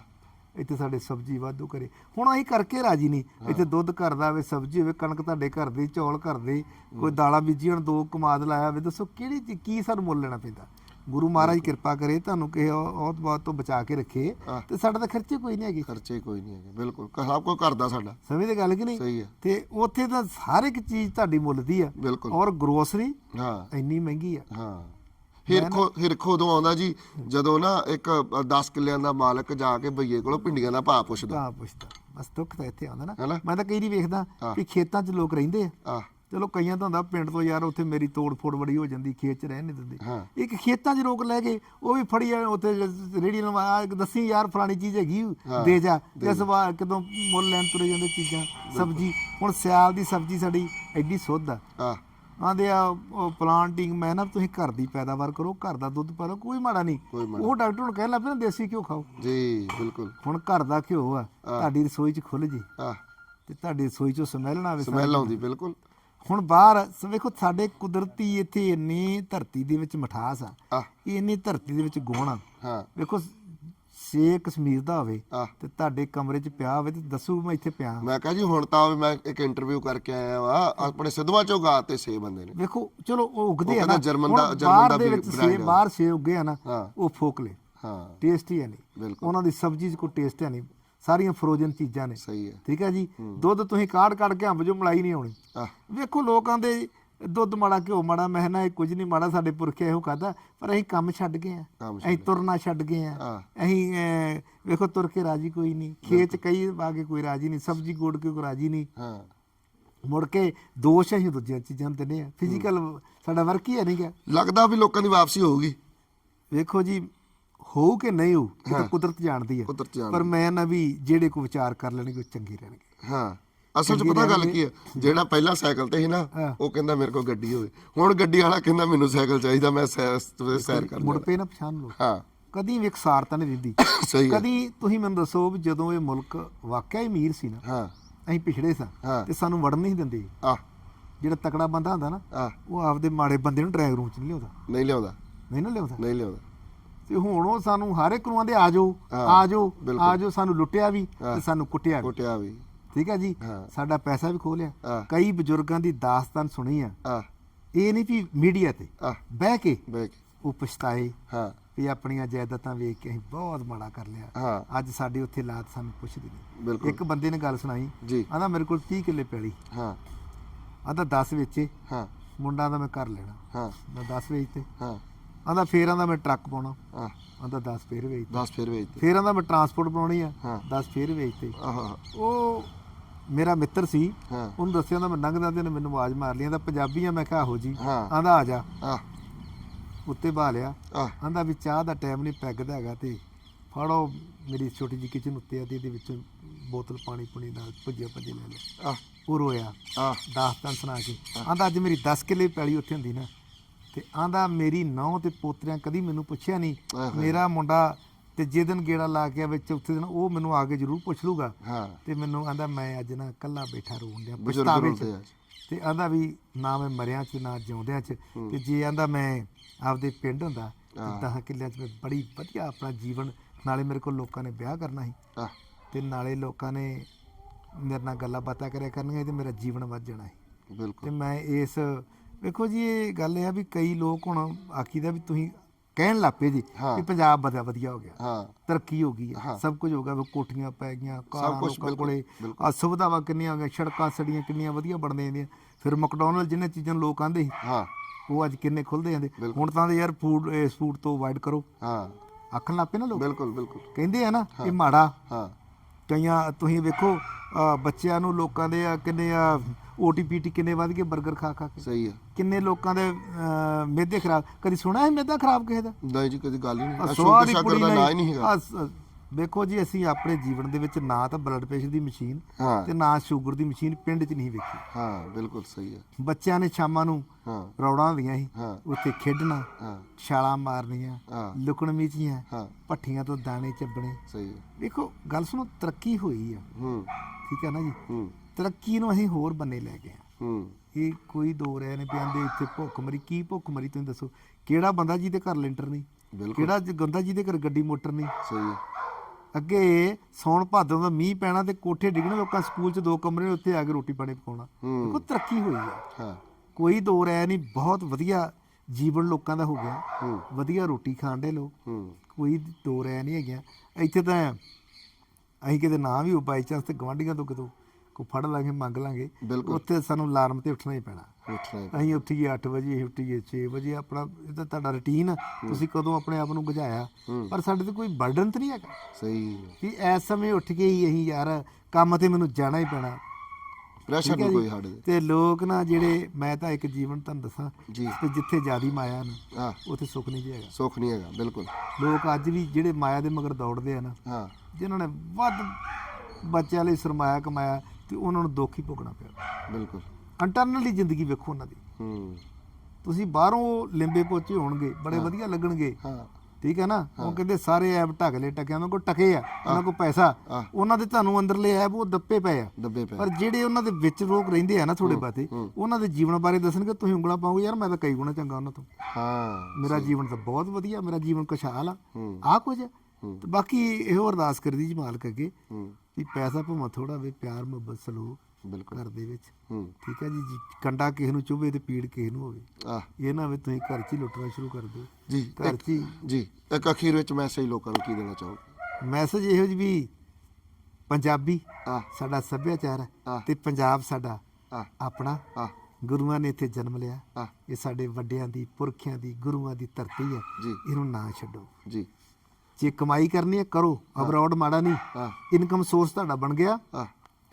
ਇੱਥੇ ਸਾਡੇ ਸਬਜ਼ੀ ਵਾਧੂ ਕਰੇ ਹੁਣ ਅਸੀਂ ਕਰਕੇ ਰਾਜੀ ਨਹੀਂ। ਇੱਥੇ ਦੁੱਧ ਘਰ ਦਾ ਹੋਵੇ ਸਬਜ਼ੀ ਹੋਵੇ ਕਣਕ ਤੁਹਾਡੇ ਘਰ ਦੀ ਚੌਲ ਘਰ ਦੇ ਕੋਈ ਦਾਲਾਂ ਬੀਜੀਆਂ ਹੋਣ, ਦੋ ਕਮਾਦ ਲਾਇਆ ਹੋਵੇ ਦੱਸੋ ਕਿਹੜੀ ਕੀ ਸਾਨੂੰ ਮੁੱਲ ਲੈਣਾ ਪੈਂਦਾ? ਗੁਰੂ ਮਹਾਰਾਜ ਕਿਰਪਾ ਕਰੇ ਤੁਹਾਨੂੰ ਕਿਸੇ ਬਹੁਤ ਬਾਤ ਤੋਂ ਬਚਾ ਕੇ ਰੱਖੇ। ਤੇ ਸਾਡਾ ਤਾਂ ਖਰਚੇ ਕੋਈ ਨਹੀਂ ਹੈਗੇ। ਖਰਚੇ ਕੋਈ ਨਹੀਂ ਹੈਗੇ ਬਿਲਕੁਲ। ਕ- ਸਭ ਕੁਝ ਕਰਦਾ ਸਾਡਾ। ਸਮਝ ਦੀ ਗੱਲ ਕਿ ਨਹੀਂ? ਸਹੀ ਹੈ। ਤੇ ਉੱਥੇ ਤਾਂ ਹਰ ਇੱਕ ਚੀਜ਼ ਤੁਹਾਡੀ ਮੁੱਲ ਦੀ ਆ ਔਰ ਗਰੋਸਰੀ ਹਾਂ। ਇੰਨੀ ਮਹਿੰਗੀ ਆ। ਹਾਂ। ਹਿਰਖੋ ਹਿਰਖੋ ਉਦੋਂ ਆਉਂਦਾ ਜੀ ਜਦੋਂ ਨਾ ਇੱਕ 10 ਕਿੱਲਿਆਂ ਦਾ ਮਾਲਕ ਜਾ ਕੇ ਭਈਏ ਕੋਲੋਂ ਭਿੰਡੀਆਂ ਦਾ ਭਾਅ ਪੁੱਛਦਾ। ਤਾਂ ਪੁੱਛਦਾ। ਬਸ ਦੁੱਖ ਤਾਂ ਇੱਥੇ ਆਉਂਦਾ ਨਾ? ਮੈਂ ਤਾਂ ਕਈ ਨਹੀਂ ਵੇਖਦਾ। ਵੀ ਖੇਤਾਂ 'ਚ ਲੋਕ ਰਹਿੰਦੇ ਆ। ਆ ਚਲੋ ਕਈਆਂ ਤਾਂ ਹੁੰਦਾ ਪਿੰਡ ਤੋਂ ਯਾਰ ਉੱਥੇ ਮੇਰੀ ਤੋੜ ਫੋੜ ਬੜੀ ਹੋ ਜਾਂਦੀ ਖੇਤ 'ਚ ਰਹਿ ਨਹੀਂ ਦਿੰਦੇ। ਇੱਕ ਖੇਤਾਂ 'ਚ ਰੋਕ ਲੈ ਗਏ ਉਹ ਵੀ ਫੜੀ ਆ ਉੱਥੇ ਰੇੜੀ ਲਵਾਇਆ ਦੱਸੀ ਯਾਰ ਫਲਾਣੀ ਚੀਜ਼ ਹੈਗੀ ਦੇ ਜਾ। ਇਸ ਵਾਰ ਕਦੋਂ ਮੁੱਲ ਲੈਣ ਤੁਰੇ ਜਾਂਦੇ ਚੀਜ਼ਾਂ ਸਬਜ਼ੀ। ਹੁਣ ਸਿਆਲ ਦੀ ਸਬਜ਼ੀ ਸਾਡੀ ਐਡੀ ਸੁੱਧ ਆ। ਆਂਦੇ ਆ ਪਲਾਂਟਿੰਗ ਮੈਂ ਨਾ ਤੁਸੀਂ ਘਰ ਦੀ ਪੈਦਾਵਾਰ ਕਰੋ ਘਰ ਦਾ ਦੁੱਧ ਪਾ ਲਓ ਕੋਈ ਮਾੜਾ ਨਹੀਂ। ਉਹ ਡਾਕਟਰ ਨੂੰ ਲੱਗ ਪਿਆ ਨਾ ਦੇਸੀ ਘਿਓ ਖਾਓ। ਜੀ ਬਿਲਕੁਲ। ਹੁਣ ਘਰ ਦਾ ਘਿਓ ਆ ਤੁਹਾਡੀ ਰਸੋਈ 'ਚ ਖੁੱਲ ਜੀ। ਆ ਤੇ ਤੁਹਾਡੀ ਰਸੋਈ 'ਚੋਂ ਸਮੈਲ ਨਾ ਆਵੇ ਸਮੈਲ ਆਉਂਦੀ ਬਿਲਕੁਲ। ਹੁਣ ਬਾਹਰ ਵੇਖੋ ਸਾਡੇ ਕੁਦਰਤੀ ਇੱਥੇ ਇੰਨੀ ਧਰਤੀ ਦੇ ਵਿੱਚ ਮਠਾਸ ਆ। ਆ ਇੰਨੀ ਧਰਤੀ ਦੇ ਵਿੱਚ ਗੁਣ ਆ। ਹਾਂ। ਵੇਖੋ ਸੇ ਕਸ਼ਮੀਰ ਦਾ ਹੋਵੇ ਆ ਤੇ ਤੁਹਾਡੇ ਕਮਰੇ 'ਚ ਪਿਆ ਹੋਵੇ ਤੇ ਦੱਸੋ ਮੈਂ ਇੱਥੇ ਪਿਆ ਮੈਂ ਕਹਾਂ ਜੀ ਹੁਣ ਤਾਂ ਮੈਂ ਇੱਕ ਇੰਟਰਵਿਊ ਕਰਕੇ ਆਇਆ ਵਾ। ਆਪਣੇ ਸਿੱਧਵਾਂ ਚੋਂ ਗਾ ਤੇ ਸੇ ਬੰਦੇ ਨੇ। ਵੇਖੋ ਚਲੋ ਉਹ ਉਗਦੇ ਆ ਨਾ। ਜਰਮਨ ਦਾ- ਜਰਮਨ ਦਾ ਵੀ ਸੇ ਆ। ਬਾਹਰ ਸੇ ਉਗੇ ਆ ਨਾ ਉਹ ਫੋਕਲੇ। ਹਾਂ। ਟੇਸਟੀ ਹੈ ਨਹੀਂ। ਉਹਨਾਂ ਦੀ ਸਬਜ਼ੀ 'ਚ ਕੋਈ ਟੇਸਟ ਹੈ ਨਹੀਂ। ਸਾਰੀਆਂ ਫਰੋਜ਼ਨ ਚੀਜ਼ਾਂ ਨੇ। ਸਹੀ ਹੈ। ਠੀਕ ਹੈ ਜੀ? ਦੁੱਧ ਤੁਸੀਂ ਕਾੜ ਕਾੜ ਕੇ ਅੰਬ ਜੋ ਮਲਾਈ ਨਹੀਂ ਆਉਣੀ। ਵੇਖੋ ਲੋਕਾਂ ਦੇ ਦੁੱਧ ਮਾੜਾ ਘਿਓ ਮਾੜਾ ਮੈਂ ਨਾ ਇਹ ਕੁਝ ਨਹੀਂ ਮਾੜਾ ਸਾਡੇ ਪੁਰਖੇ ਇਹੋ ਖਾਦਾ ਪਰ ਅਸੀਂ ਕੰਮ ਛੱਡ ਗਏ ਆ ਅਸੀਂ ਤੁਰਨਾ ਛੱਡ ਗਏ ਆ। ਅਸੀਂ ਵੇਖੋ ਤੁਰ ਕੇ ਰਾਜੀ ਕੋਈ ਨਹੀਂ ਖੇਤ 'ਚ ਕਈ ਵਾਗੇ ਕੋਈ ਰਾਜੀ ਨਹੀਂ ਸਬਜ਼ੀ ਗੋੜ ਕੇ ਕੋਈ ਰਾਜੀ ਨਹੀਂ ਹਾਂ। ਮੁੜ ਕੇ ਦੋਸ਼ ਅਸੀਂ ਦੂਜੀਆਂ ਚੀਜ਼ਾਂ ਨੂੰ ਦਿੰਦੇ ਆ ਫਿਜ਼ੀਕਲ ਸਾਡਾ ਵਰਕ ਹੀ ਹੈ ਨਹੀਂ ਗਾ। ਲੱਗਦਾ ਵੀ ਲੋਕਾਂ ਦੀ ਵਾਪਸੀ ਹੋਊਗੀ। ਵੇਖੋ ਜੀ ਹੋਊ ਕਿ ਨਹੀਂ ਹੋਊ ਇਹ ਤਾਂ ਕੁਦਰਤ ਜਾਣਦੀ ਹੈ। ਕੁਦਰਤ ਜਾਣਦੀ ਪਰ ਮੈਂ ਨਾ ਵੀ ਜਿਹੜੇ ਕੋ ਵਿਚਾਰ ਕਰ ਲੈਣਗੇ ਉਹ ਚੰਗੇ ਰਹਿਣਗੇ। ਹਾਂ। ਅਸਲ 'ਚ ਪਤਾ ਗੱਲ ਕੀ ਹੈ? ਜਿਹੜਾ ਪਹਿਲਾਂ ਸਾਈਕਲ ਤੇ ਸੀ ਨਾ ਹਾਂ। ਉਹ ਕਹਿੰਦਾ ਮੇਰੇ ਕੋਲ ਗੱਡੀ ਹੋਵੇ। ਹੁਣ ਗੱਡੀ ਵਾਲਾ ਕਹਿੰਦਾ ਮੈਨੂੰ ਸਾਈਕਲ ਚਾਹੀਦਾ ਮੈਂ ਸੈਰ ਸੈਰ ਕਰ ਮੁੜ ਪਏ ਨਾ ਪਛਾਣ ਲੋ ਹਾਂ। ਕਦੀ ਵੀ ਇਕਸਾਰਤਾ ਨਹੀਂ ਰਹਿੰਦੀ [coughs] ਸਹੀ ਹੈ ਕਦੀ ਤੁਸੀਂ ਮੈਨੂੰ ਦੱਸੋ ਵੀ ਜਦੋਂ ਇਹ ਮੁਲਕ ਵਾਕਿਆ ਹੀ ਅਮੀਰ ਸੀ ਨਾ ਹਾਂ। ਅਸੀਂ ਪਿਛੜੇ ਸਾਂ ਹਾਂ। ਤੇ ਸਾਨੂੰ ਵੜਨ ਨਹੀਂ ਦਿੰਦੇ। ਆ। ਜਿਹੜਾ ਤਕੜਾ ਬੰਦਾ ਹੁੰਦਾ ਨਾ ਉਹ ਆਪਦੇ ਮਾੜੇ ਬੰਦੇ ਨੂੰ ਡਰਾਈਵ ਰੂਮ ਚ ਨਹੀਂ ਲਿਆਉਂਦਾ। ਨਹੀਂ ਲਿਆਉਂਦਾ। ਨਹੀਂ ਨਾ ਲਿਆਉਂਦਾ। ਨਹੀਂ ਲਿਆਉਂਦਾ। ਤੇ ਹੁਣ ਉਹ ਸਾਨੂੰ ਹਰ ਇੱਕ ਨੂੰ ਆਂਦੇ ਆ ਜਾਓ ਆ ਜਾਓ ਬਿਲਕੁਲ। ਆ ਜਾਓ ਸਾਨੂੰ ਲੁੱਟਿਆ ਵੀ। ਤੇ ਸਾਨੂੰ ਕੁੱਟਿਆ ਵੀ। ਕੋਟਿਆ ਵੀ। ਠੀਕ ਹੈ ਜੀ। ਸਾਡਾ ਪੈਸਾ ਵੀ ਖੋਹ ਲਿਆ। ਕਈ ਬਜ਼ੁਰਗਾਂ ਦੀ ਦਾਸਤਾਨ ਸੁਣੀ ਆ। ਇਹ ਨਹੀਂ ਵੀ ਮੀਡੀਆ ਤੇ। ਬਹਿ ਕੇ ਉਹ ਪਛਤਾਏ ਹਾਂ। ਵੀ ਆਪਣੀਆਂ ਜਾਇਦਾਦਾਂ ਵੇਖ ਕੇ ਅਸੀਂ ਬਹੁਤ ਮਾੜਾ ਕਰ ਲਿਆ। ਹਾਂ। ਅੱਜ ਸਾਡੇ ਉੱਥੇ ਲਾਤ ਸਾਨੂੰ ਪੁੱਛਦੇ ਬਿਲਕੁਲ। ਇੱਕ ਬੰਦੇ ਨੇ ਗੱਲ ਸੁਣਾਈ। ਆਂਦਾ ਮੇਰੇ ਕੋਲ 30 ਕਿੱਲੇ ਪੈਲੀ। ਹਾਂ। ਆਂਦਾ 10 ਵੇਚੇ। ਹਾਂ। ਮੁੰਡਾ ਦਾ ਮੈਂ ਘਰ ਲੈਣਾ। ਹਾਂ। ਮੈਂ 10 ਵੇਚਤੇ। ਹਾਂ। ਆਂਦਾ ਫੇਰ ਆਂਦਾ ਮੈਂ ਟਰੱਕ ਪਾਉਣਾ। ਆਂਦਾ 10 ਫੇਰ ਵੇਚਤੇ 10 ਫਿਰ ਵੇਚਤੇ ਫੇਰ ਆਂਦਾ ਮੈਂ ਟਰਾਂਸਪੋਰਟ ਬਣਾਉਣੀ ਆ ਹਾਂ। 10 ਫੇਰ ਵੇਚਤੇ ਆਹ ਉਹ ਮੇਰਾ ਮਿੱਤਰ ਸੀ ਹਾਂ। ਉਹਨੂੰ ਦੱਸਿਆ ਤਾਂ ਮੈਂ ਲੰਘਦਾ ਤੇ ਉਹਨੇ ਮੈਨੂੰ ਆਵਾਜ਼ ਮਾਰ ਲਈ। ਆਂਦਾ ਪੰਜਾਬੀ ਆ ਮੈਂ ਕਿਹਾ ਆਹੋ ਜੀ। ਹਾਂ। ਆਂਦਾ ਆ ਜਾ। ਉੱਤੇ ਬਾ ਲਿਆ ਆ ਆਂਦਾ ਵੀ ਚਾਹ ਦਾ ਟਾਈਮ ਨਹੀਂ ਪੈਗਦਾ ਹੈਗਾ ਤੇ ਫੜੋ ਮੇਰੀ ਛੋਟੀ ਜਿਹੀ ਕਿਚਨ ਉੱਤੇ ਆ ਤੇ ਇਹਦੇ ਵਿੱਚ ਬੋਤਲ ਪਾਣੀ ਪੁਣੀ ਨਾਲ ਭੁੱਜਿਆ ਭੱਜੇ ਲੈ ਲਿਆ। ਆ ਉਹ ਰੋਇਆ। ਆ ਦਾਸਤਾਨ ਸੁਣਾ ਕੇ। ਆਂਦਾ ਅੱਜ ਮੇਰੀ 10 ਕਿੱਲੇ ਪੈਲੀ ਉੱਥੇ ਹੁੰਦੀ ਨਾ। ਤੇ ਆਂਦਾ ਮੇਰੀ ਨੌ ਤੇ ਪੋਤਰਿਆਂ ਕਦੀ ਮੈਨੂੰ ਪੁੱਛਿਆ ਨਹੀਂ। ਮੇਰਾ ਮੁੰਡਾ ਤੇ ਜੇ ਦਿਨ ਗੇੜਾ ਲਾ ਕੇ ਵਿੱਚ ਉੱਥੇ ਦਿਨ ਉਹ ਮੈਨੂੰ ਆ ਕੇ ਜ਼ਰੂਰ ਪੁੱਛ ਲੂਗਾ। ਤੇ ਮੈਨੂੰ ਆਂਦਾ ਮੈਂ ਅੱਜ ਨਾ ਇਕੱਲਾ ਬੈਠਾ ਰੋਣ ਡਿਆ ਪਛਤਾਵੇ ਚ। ਤੇ ਆਂਦਾ ਵੀ ਨਾ ਮੈਂ ਮਰਿਆਂ ਚ ਨਾ ਜਿਉਂਦਿਆਂ ਚ। ਤੇ ਜੇ ਆਂਦਾ ਮੈਂ ਆਪਦੇ ਪਿੰਡ ਹੁੰਦਾ ਤੇ ਦਸਾਂ ਕਿੱਲਿਆਂ ਚ ਮੈਂ ਬੜੀ ਵਧੀਆ ਆਪਣਾ ਜੀਵਨ ਨਾਲੇ ਮੇਰੇ ਕੋਲ ਲੋਕਾਂ ਨੇ ਵਿਆਹ ਕਰਨਾ ਸੀ। ਤੇ ਨਾਲੇ ਲੋਕਾਂ ਨੇ ਮੇਰੇ ਨਾਲ ਗੱਲਾਂ ਬਾਤਾਂ ਕਰਿਆ ਕਰਨੀਆਂ ਤੇ ਮੇਰਾ ਜੀਵਨ ਵੱਧ ਜਾਣਾ ਸੀ। ਤੇ ਬਿਲਕੁਲ ਮੈਂ ਇਸ ਵੇਖੋ ਜੀ ਇਹ ਗੱਲ ਇਹ ਆ ਵੀ ਕਈ ਲੋਕ ਹੁਣ ਆਖੀਦਾ ਵੀ ਤੁਸੀਂ ਕਹਿਣ ਲੱਪੇ ਜੀ ਹਾਂ। ਵੀ ਪੰਜਾਬ ਬੜਾ ਵਧੀਆ ਹੋ ਗਿਆ। ਹਾਂ। ਤਰੱਕੀ ਹੋ ਗਈ ਹੈ। ਹਾਂ। ਸਭ ਕੁਝ ਹੋ ਗਿਆ ਵੀ ਕੋਠੀਆਂ ਪੈ ਗਈਆਂ ਕਾਰਾਂ ਕੁਛ ਲੋਕਾਂ ਬਿਲਕੁਲ, ਕੋਲੇ ਬਿਲਕੁਲ। ਆ ਸੁਵਿਧਾਵਾਂ ਕਿੰਨੀਆਂ ਆ ਗਈਆਂ ਸੜਕਾਂ ਸੜੀਆਂ ਕਿੰਨੀਆਂ ਵਧੀਆ ਬਣਦੇ ਜਾਂਦੀਆਂ ਫਿਰ ਮੈਕਡੋਨਲਡ ਜਿਹਨੇ ਚੀਜ਼ਾਂ ਨੂੰ ਲੋਕ ਆਂਦੇ ਸੀ ਹਾਂ। ਉਹ ਅੱਜ ਕਿੰਨੇ ਖੁੱਲਦੇ ਜਾਂਦੇ। ਬਿਲਕੁਲ। ਹੁਣ ਤਾਂ ਯਾਰ ਫੂਡ ਇਸ ਫੂਡ ਤੋਂ ਅਵਾਇਡ ਕਰੋ। ਹਾਂ। ਆਖਣ ਲੱਪੇ ਨਾ ਲੋਕ। ਬਿਲਕੁਲ ਬਿਲਕੁਲ। ਕਹਿੰਦੇ ਆ ਨਾ ਇਹ ਮਾੜਾ। ਹਾਂ। ਕਈਆਂ ਤੁਸੀਂ ਵੇਖੋ ਅਹ ਬੱਚਿਆਂ ਨੂੰ ਲੋਕਾਂ ਦੇ ਆ ਕਿੰਨੇ ਆ ਓਟੀਪੀਟੀ ਕਿੰਨੇ ਵੱਧ ਗਏ 버ਗਰ ਖਾ ਖਾ ਕੇ। ਸਹੀ ਹੈ ਕਿੰਨੇ ਲੋਕਾਂ ਦੇ ਅਹ, ਮਿਹਦੇ ਖਰਾਬ ਕਦੀ ਸੁਣਿਆ ਹੈ ਮਿਹਦਾ ਖਰਾਬ ਕਿਸੇ ਦਾ? ਨਹੀਂ ਜੀ ਕਦੀ ਗੱਲ ਹੀ ਨਹੀਂ। ਸਵਾਦ ਸ਼ੂਗਰ ਦਾ। ਨਾਂ ਹੀ ਨਹੀਂ ਹੈਗਾ। ਵੇਖੋ ਜੀ ਅਸੀਂ ਆਪਣੇ ਜੀਵਨ ਦੇ ਵਿੱਚ ਨਾ ਤਾਂ ਬਲੱਡ ਪ੍ਰੈਸ਼ਰ ਦੀ ਮਸ਼ੀਨ ਹਾਂ। ਤੇ ਨਾ ਸ਼ੂਗਰ ਦੀ ਮਸ਼ੀਨ ਪਿੰਡ 'ਚ ਨਹੀਂ ਵੇਖੀ। ਹਾਂ ਬਿਲਕੁਲ ਸਹੀ ਹੈ। ਬੱਚਿਆਂ ਨੇ ਸ਼ਾਮਾਂ ਨੂੰ ਹਾਂ। ਰੌੜਾਂ ਹੁੰਦੀਆਂ ਸੀ ਹਾਂ। ਉੱਥੇ ਖੇਡਣਾ ਹਾਂ। ਛਾਲਾਂ ਮਾਰਨੀਆਂ ਹਾਂ। ਲੁਕਣ ਮੀਚੀਆਂ ਹਾਂ। ਪੱਠੀਆਂ ਤੋਂ ਦਾਣੇ ਚੱਬਣੇ। ਸਹੀ ਹੈ। ਵੇਖੋ ਗੱਲ ਸੁਣੋ ਤਰੱਕੀ ਹੋਈ ਆ। ਹੂੰ। ਠੀਕ ਹੈ ਨਾ ਜੀ? ਹੂੰ। ਤਰੱਕੀ ਨੂੰ ਅਸੀਂ ਹੋਰ ਬੰਨੇ ਲੈ ਗਏ ਆ ਹੂੰ। ਇਹ ਕੋਈ ਦੋ ਰਹਿ ਨੇ ਪਿਆਂਦੇ ਇੱਥੇ ਭੁੱਖ ਮਰੀ ਕੀ ਭੁੱਖ ਮਰੀ ਤੁਸੀਂ ਦੱਸੋ? ਕਿਹੜਾ ਬੰਦਾ ਜਿਹਦੇ ਘਰ ਲੈਂਟਰ ਨਹੀਂ? ਕਿਹੜਾ ਜ- ਗੰਦਾ ਜਿਹਦੇ ਘਰ ਗੱਡੀ ਮੋਟਰ ਨਹੀਂ? ਸਹੀ ਅੱਗੇ ਸੌਣ ਭਾਦੋਂ ਦਾ ਮੀਂਹ ਪੈਣਾ ਤੇ ਕੋਠੇ ਡਿੱਗਣੇ ਲੋਕਾਂ ਸਕੂਲ 'ਚ ਦੋ ਕਮਰੇ ਉੱਥੇ ਆ ਕੇ ਰੋਟੀ ਪਾਣੀ ਪਕਾਉਣਾ। ਦੇਖੋ ਤਰੱਕੀ ਹੋਈ ਹਾਂ। ਕੋਈ ਦੋ ਰਹਿ ਨਹੀਂ ਬਹੁਤ ਵਧੀਆ ਜੀਵਨ ਲੋਕਾਂ ਦਾ ਹੋ ਗਿਆ। ਵਧੀਆ ਰੋਟੀ ਖਾਣ ਦੇ ਲੋਕ। ਹੂੰ। ਕੋਈ ਦੋ ਰਹਿ ਨਹੀਂ ਹੈਗੀਆਂ। ਇੱਥੇ ਤਾਂ ਅਸੀਂ ਕਿਤੇ ਨਾ ਵੀ ਹੋ ਬਾਈ ਚਾਂਸ ਤੇ ਗਵਾਂਢੀਆਂ ਤੋਂ ਕਿਤੋਂ ਕੋ ਫੜ ਲਾਂਗੇ ਮੰਗ ਲਾਂਗੇ ਬਿਲਕੁਲ। ਉੱਥੇ ਸਾਨੂੰ ਅਲਾਰਮ ਤੇ ਉੱਠਣਾ ਹੀ ਪੈਣਾ। ਉੱਠਣਾ ਹੈ। ਅਸੀਂ ਉੱਠੀਏ 8 ਵਜੇ ਉੱਠੀਏ 6 ਵਜੇ ਆਪਣਾ ਇਹ ਤਾਂ ਤੁਹਾਡਾ ਰੁਟੀਨ ਤੁਸੀਂ ਕਦੋਂ ਆਪਣੇ ਆਪ ਨੂੰ ਗਜਾਇਆ ਹੂੰ। ਪਰ ਸਾਡੇ ਤੇ ਕੋਈ ਬਰਡਨ ਤਾਂ ਨਹੀਂ ਹੈਗਾ। ਸਹੀ। ਕਿ ਇਸ ਸਮੇਂ ਉੱਠ ਕੇ ਹੀ ਅਸੀਂ ਯਾਰ ਕੰਮ ਤੇ ਮੈਨੂੰ ਜਾਣਾ ਹੀ ਪੈਣਾ। ਪ੍ਰੈਸ਼ਰ ਠੀਕ ਹੈ ਨਹੀਂ ਕੋਈ ਜੀ? ਸਾਡੇ ਤੇ। ਲੋਕ ਨਾ ਜਿਹੜੇ ਮੈਂ ਤਾਂ ਇੱਕ ਜੀਵਨ ਤੁਹਾਨੂੰ ਦੱਸਾਂ ਜੀ। ਤੇ ਜਿੱਥੇ ਜਿਆਦੀ ਮਾਇਆ ਨਾ ਹਾਂ। ਉੱਥੇ ਸੁੱਖ ਨਹੀਂ ਜੀ ਹੈਗਾ। ਸੁੱਖ ਨਹੀਂ ਹੈਗਾ ਬਿਲਕੁਲ। ਲੋਕ ਅੱਜ ਵੀ ਜਿਹੜੇ ਮਾਇਆ ਦੇ ਮਗਰ ਦੌੜਦੇ ਆ ਨਾ ਹਾਂ। ਜਿਨ੍ਹਾਂ ਨੇ ਵੱਧ ਬੱਚਿਆਂ ਲਈ ਸਰਮਾਇਆ ਕਮਾਇਆ ਤੇ ਉਹਨਾਂ ਨੂੰ ਦੁੱਖ ਹੀ ਭੋਗਣਾ ਪਿਆ। ਬਿਲਕੁਲ। ਇੰਟਰਨਲੀ ਜ਼ਿੰਦਗੀ ਵੇਖੋ ਉਹਨਾਂ ਦੀ। ਹੂੰ। ਤੁਸੀਂ ਬਾਹਰੋਂ ਲਿੰਬੇ ਪੋਚੇ ਹੋਣਗੇ ਬੜੇ ਵਧੀਆ ਲੱਗਣਗੇ। ਹਾਂ। ਠੀਕ ਹੈ ਨਾ? ਉਹ ਕਹਿੰਦੇ ਸਾਰੇ ਐਬ ਢੱਕ ਲੈ ਟਕਿਆਂ ਉਹਨਾਂ ਕੋਲ ਟਕੇ ਆ ਉਹਨਾਂ ਕੋਲ ਪੈਸਾ। ਉਹਨਾਂ ਦੇ ਤੁਹਾਨੂੰ ਅੰਦਰਲੇ ਐਬ ਉਹ ਦੱਪੇ ਪਏ ਆ। ਦੱਬੇ ਪਏ ਪਰ ਜਿਹੜੇ ਉਹਨਾਂ ਦੇ ਵਿੱਚ ਲੋਕ ਰਹਿੰਦੇ ਆ ਨਾ ਥੋੜੇ ਬਾਤੇ ਉਹਨਾਂ ਦੇ ਜੀਵਨ ਬਾਰੇ ਦੱਸਣਗੇ ਤੁਸੀਂ ਉਂਗਲਾਂ ਪਾਓਗੇ ਯਾਰ ਮੈਂ ਤਾਂ ਕਈ ਗੁਣਾ ਚੰਗਾ ਉਹਨਾਂ ਤੋਂ। ਹਾਂ ਮੇਰਾ ਜੀਵਨ ਤਾਂ ਬਹੁਤ ਵਧੀਆ ਮੇਰਾ ਜੀਵਨ ਖੁਸ਼ਹਾਲ ਆ। ਆ ਕੁਝ। ਤੇ ਬਾਕੀ ਇਹੋ ਅਰਦਾਸ ਕਰਦੀ ਜੀ ਮਾਲਕ ਅੱਗੇ। ਹੂੰ। ਵੀ ਪੈਸਾ ਭਾਵੇਂ ਥੋੜਾ ਵੇ ਪਿਆਰ ਮੁਹੱਬਤ ਸਲੂਕ ਬਿਲਕੁਲ। ਘਰ ਦੇ ਵਿੱਚ। ਹੂੰ। ਠੀਕ ਹੈ ਜੀ ਜੀ ਕੰਡਾ ਕਿਸੇ ਨੂੰ ਚੁਭੇ ਤੇ ਪੀੜ ਕਿਸੇ ਨੂੰ ਹੋਵੇ। ਆ ਇਹ ਨਾ ਤੁਸੀਂ ਘਰ 'ਚ ਹੀ ਲੁੱਟਣਾ ਸ਼ੁਰੂ ਕਰ ਦਿਓ। ਜੀ ਘਰ 'ਚ ਹੀ ਜੀ ਇੱਕ ਅਖੀਰ ਵਿੱਚ ਮੈਸੇਜ ਲੋਕਾਂ ਨੂੰ ਕੀ ਦੇਣਾ ਚਾਹੋਗੇ? ਮੈਸੇਜ ਇਹੋ ਜੀ ਵੀ ਪੰਜਾਬੀ ਆ ਸਾਡਾ ਸੱਭਿਆਚਾਰ ਹਾਂ। ਤੇ ਪੰਜਾਬ ਸਾਡਾ ਆ ਆਪਣਾ। ਆ ਗੁਰੂਆਂ ਨੇ ਇੱਥੇ ਜਨਮ ਲਿਆ। ਇਹ ਸਾਡੇ ਵੱਡਿਆਂ ਦੀ ਪੁਰਖਿਆਂ ਦੀ ਗੁਰੂਆਂ ਦੀ ਧਰਤੀ ਹੈ। ਜੀ। ਇਹਨੂੰ ਨਾ ਛੱਡੋ। ਜੀ। ਜੇ ਕਮਾਈ ਕਰਨੀ ਹੈ ਕਰੋ। ਅਬਰੋਡ ਮਾੜਾ ਨਹੀਂ। ਇਨਕਮ ਸੋਰਸ ਤੁਹਾਡਾ ਬਣ ਗਿਆ।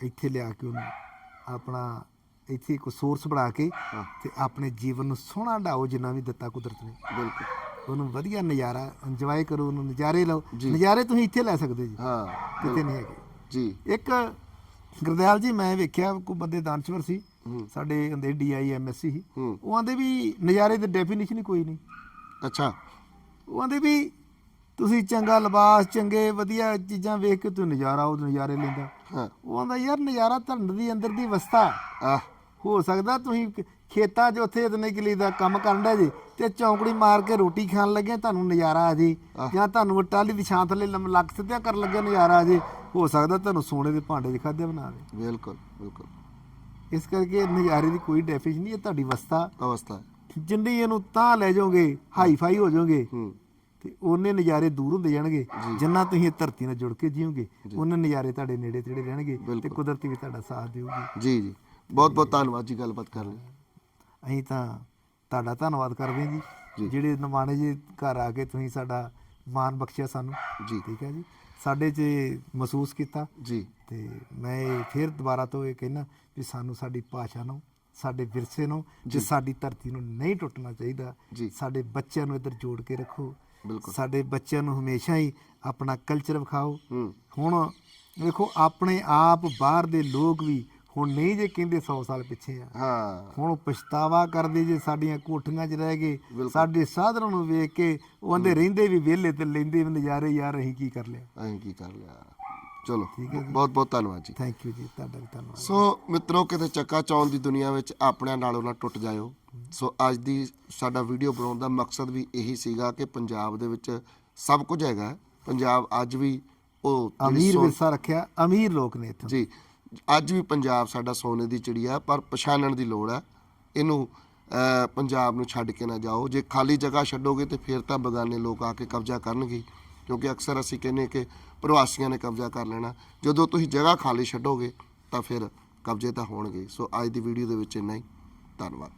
ਇੱਥੇ ਲਿਆ ਕੇ ਉਹਨੂੰ ਆਪਣਾ ਇੱਥੇ ਇੱਕ ਸੋਰਸ ਬਣਾ ਕੇ। ਤੇ ਆਪਣੇ ਜੀਵਨ ਨੂੰ ਸੋਹਣਾ ਢਾਓ ਜਿੰਨਾ ਵੀ ਦਿੱਤਾ ਕੁਦਰਤ ਨੇ। ਬਿਲਕੁਲ। ਉਹਨੂੰ ਵਧੀਆ ਨਜ਼ਾਰਾ ਇੰਜੋਏ ਕਰੋ ਉਹਨੂੰ ਨਜ਼ਾਰੇ ਲਓ। ਨਜ਼ਾਰੇ ਤੁਸੀਂ ਇੱਥੇ ਲੈ ਸਕਦੇ ਜੀ। ਹਾਂ। ਕਿਤੇ ਨਹੀਂ ਹੈਗੇ। ਜੀ। ਇੱਕ ਗੁਰਦਿਆਲ ਜੀ ਮੈਂ ਵੇਖਿਆ ਕੋਈ ਬੰਦੇ ਦਾਨਸ਼ਵਰ ਸੀ। ਸਾਡੇ ਹੁੰਦੇ ਡੀਆਈ ਐਮਐਸਸੀ ਸੀ। ਉਹ ਆਂਦੇ ਵੀ ਨਜ਼ਾਰੇ ਦੀ ਡੈਫੀਨੇਸ਼ਨ ਹੀ ਕੋਈ ਨਹੀਂ। ਅੱਛਾ। ਉਹ ਆਂਦੇ ਵੀ ਤੁਸੀਂ ਚੰਗਾ ਲਿਬਾਸ ਚੰਗੇ ਵਧੀਆ ਚੀਜ਼ਾਂ ਵੇਖ ਕੇ ਤੂੰ ਨਜ਼ਾਰਾ ਉਹ ਨਜ਼ਾਰੇ ਲੈਂਦਾ। ਹਾਂ। ਉਹ ਆਂਦਾ ਯਾਰ ਨਜ਼ਾਰਾ ਧਰਨ ਦੀ ਅੰਦਰ ਦੀ ਆ ਹੋ। ਸਕਦਾ ਤੁਸੀਂ ਖੇਤਾਂ 'ਚ ਉੱਥੇ ਇਤਨੇ ਕਿਲੀ ਦਾ ਕੰਮ ਕਰਨ ਦਾ ਜੀ ਤੇ ਚੌਂਕੜੀ ਮਾਰ ਕੇ ਰੋਟੀ ਖਾਣ ਲੱਗੇ ਤੁਹਾਨੂੰ ਨਜ਼ਾਰਾ ਆ ਜੇ। ਜਾਂ ਤੁਹਾਨੂੰ ਟਾਲੀ ਦੀ ਛਾਂ ਥੱਲੇ ਲੰਮ ਲੱਕ ਸਿੱਧਿਆ ਕਰਨ ਲੱਗੇ ਨਜ਼ਾਰਾ ਆ ਜੇ। ਹੋ ਸਕਦਾ ਤੁਹਾਨੂੰ ਸੋਨੇ ਦੇ ਭਾਂਡੇ 'ਚ ਖਾਦੇ ਬਣਾਵੇ ਬਿਲਕੁਲ ਬਿਲਕੁਲ। ਇਸ ਕਰਕੇ ਨਜ਼ਾਰੇ ਦੀ ਕੋਈ ਡੈਫੀਨੇਸ਼ਨ ਨਹੀਂ ਇਹ ਤੁਹਾਡੀ ਅਵਸਥਾ। ਅਵਸਥਾ। ਜਿੰਨੀ ਇਹਨੂੰ ਤਾਂ ਲੈ ਜਾਓਗੇ ਹਾਈ ਫਾਈ ਹੋ ਜਾਓਗੇ। ਹੂੰ। ਤੇ ਉਹਨੇ ਨਜ਼ਾਰੇ ਦੂਰ ਹੁੰਦੇ ਜਾਣਗੇ। ਜਿੰਨਾ ਤੁਸੀਂ ਇਹ ਧਰਤੀ ਨਾਲ ਜੁੜ ਕੇ ਜੀਓਗੇ ਉਹਨੇ ਨਜ਼ਾਰੇ ਤੁਹਾਡੇ ਨੇੜੇ ਤੇੜੇ ਰਹਿਣਗੇ ਤੇ। ਕੁਦਰਤੀ ਵੀ ਤੁਹਾਡਾ ਸਾਥ ਦੇਊਗੀ। ਜੀ ਜੀ। ਬਹੁਤ ਬਹੁਤ ਧੰਨਵਾਦ ਜੀ ਗੱਲਬਾਤ ਕਰਨ ਲਈ। ਅਸੀਂ ਤਾਂ ਤੁਹਾਡਾ ਧੰਨਵਾਦ ਕਰਦੇ ਹਾਂ ਜੀ। ਜਿਹੜੇ ਨਿਮਾਣੇ ਜੀ ਘਰ ਆ ਕੇ ਤੁਸੀਂ ਸਾਡਾ ਮਾਣ ਬਖਸ਼ਿਆ ਸਾਨੂੰ। ਜੀ। ਠੀਕ ਹੈ ਜੀ। ਸਾਡੇ 'ਚ ਮਹਿਸੂਸ ਕੀਤਾ। ਜੀ। ਤੇ ਮੈਂ ਫਿਰ ਦੁਬਾਰਾ ਤੋਂ ਇਹ ਕਹਿਣਾ ਵੀ ਸਾਨੂੰ ਸਾਡੀ ਭਾਸ਼ਾ ਨੂੰ ਸਾਡੇ ਵਿਰਸੇ ਨੂੰ ਤੇ ਸਾਡੀ ਧਰਤੀ ਨੂੰ ਨਹੀਂ ਟੁੱਟਣਾ ਚਾਹੀਦਾ। ਜੀ। ਸਾਡੇ ਬੱਚਿਆਂ ਨੂੰ ਇੱਧਰ ਜੋੜ ਕੇ ਰੱਖੋ। ਸਾਡੇ ਬੱਚਿਆਂ ਨੂੰ ਹਮੇਸ਼ਾ ਹੀ ਆਪਣਾ ਕਲਚਰ ਵਿਖਾਓ। ਹੂੰ। ਹੁਣ ਵੇਖੋ ਆਪਣੇ ਆਪ ਬਾਹਰ ਦੇ ਲੋਕ ਵੀ ਹੁਣ ਨਹੀਂ ਜੇ ਕਹਿੰਦੇ 100 ਸਾਲ ਪਿੱਛੇ ਆ। ਹਾਂ। ਹੁਣ ਪਛਤਾਵਾ ਕਰਦੇ ਜੇ ਸਾਡੀਆਂ ਕੋਠੀਆਂ 'ਚ ਰਹਿ ਗਏ। ਸਾਡੇ ਸਾਧਨਾਂ ਨੂੰ ਵੇਖ ਕੇ ਉਹ ਆਂਦੇ ਰਹਿੰਦੇ ਵੀ ਵਿਹਲੇ ਤੇ ਲੈਂਦੇ ਵੀ ਨਜ਼ਾਰੇ ਯਾਰ ਅਸੀਂ ਕੀ ਕਰ ਲਿਆ। ਅਸੀਂ ਕੀ ਕਰ ਲਿਆ। ਚਲੋ ਬਹੁਤ ਬਹੁਤ ਧੰਨਵਾਦ ਜੀ। ਥੈਂਕ ਯੂ ਜੀ ਤੁਹਾਡਾ ਵੀ ਧੰਨਵਾਦ। ਸੋ ਮਿੱਤਰੋ ਕਿਤੇ ਚੱਕਾ ਚੌਂਦ ਦੀ ਦੁਨੀਆ ਵਿੱਚ ਆਪਣਿਆਂ ਨਾਲੋਂ ਨਾ ਟੁੱਟ ਜਾਇਓ। ਸੋ ਅੱਜ ਦੀ ਸਾਡਾ ਵੀਡੀਓ ਬਣਾਉਣ ਦਾ ਮਕਸਦ ਵੀ ਇਹੀ ਸੀਗਾ ਕਿ ਪੰਜਾਬ ਦੇ ਵਿੱਚ ਸਭ ਕੁਝ ਹੈਗਾ। ਪੰਜਾਬ ਅੱਜ ਵੀ ਉਹ ਜਿਹੜੀ ਅਮੀਰ ਸੋ- ਵਿਰਸਾ ਰੱਖਿਆ ਅਮੀਰ ਲੋਕ ਨੇ ਇੱਥੇ। ਜੀ ਅੱਜ ਵੀ ਪੰਜਾਬ ਸਾਡਾ ਸੋਨੇ ਦੀ ਚਿੜੀ ਆ ਪਰ ਪਛਾਣਨ ਦੀ ਲੋੜ ਹੈ ਇਹਨੂੰ ਅਹ, ਪੰਜਾਬ ਨੂੰ ਛੱਡ ਕੇ ਨਾ ਜਾਓ। ਜੇ ਖਾਲੀ ਜਗ੍ਹਾ ਛੱਡੋਗੇ ਤੇ ਫਿਰ ਤਾਂ ਬਗਾਨੇ ਲੋਕ ਆ ਕੇ ਕਬਜ਼ਾ ਕਰਨਗੇ ਕਿਉਂਕਿ ਅਕਸਰ ਅਸੀਂ ਕਹਿੰਦੇ ਕਿ ਪ੍ਰਵਾਸੀਆਂ ਨੇ ਕਬਜ਼ਾ ਕਰ ਲੈਣਾ। ਜਦੋਂ ਤੁਸੀਂ ਜਗ੍ਹਾ ਖਾਲੀ ਛੱਡੋਗੇ ਤਾਂ ਫਿਰ ਕਬਜ਼ੇ ਤਾਂ ਹੋਣਗੇ। ਸੋ ਅੱਜ ਦੀ ਵੀਡੀਓ ਦੇ ਵਿੱਚ ਇੰਨਾ ਹੀ। ਧੰਨਵਾਦ।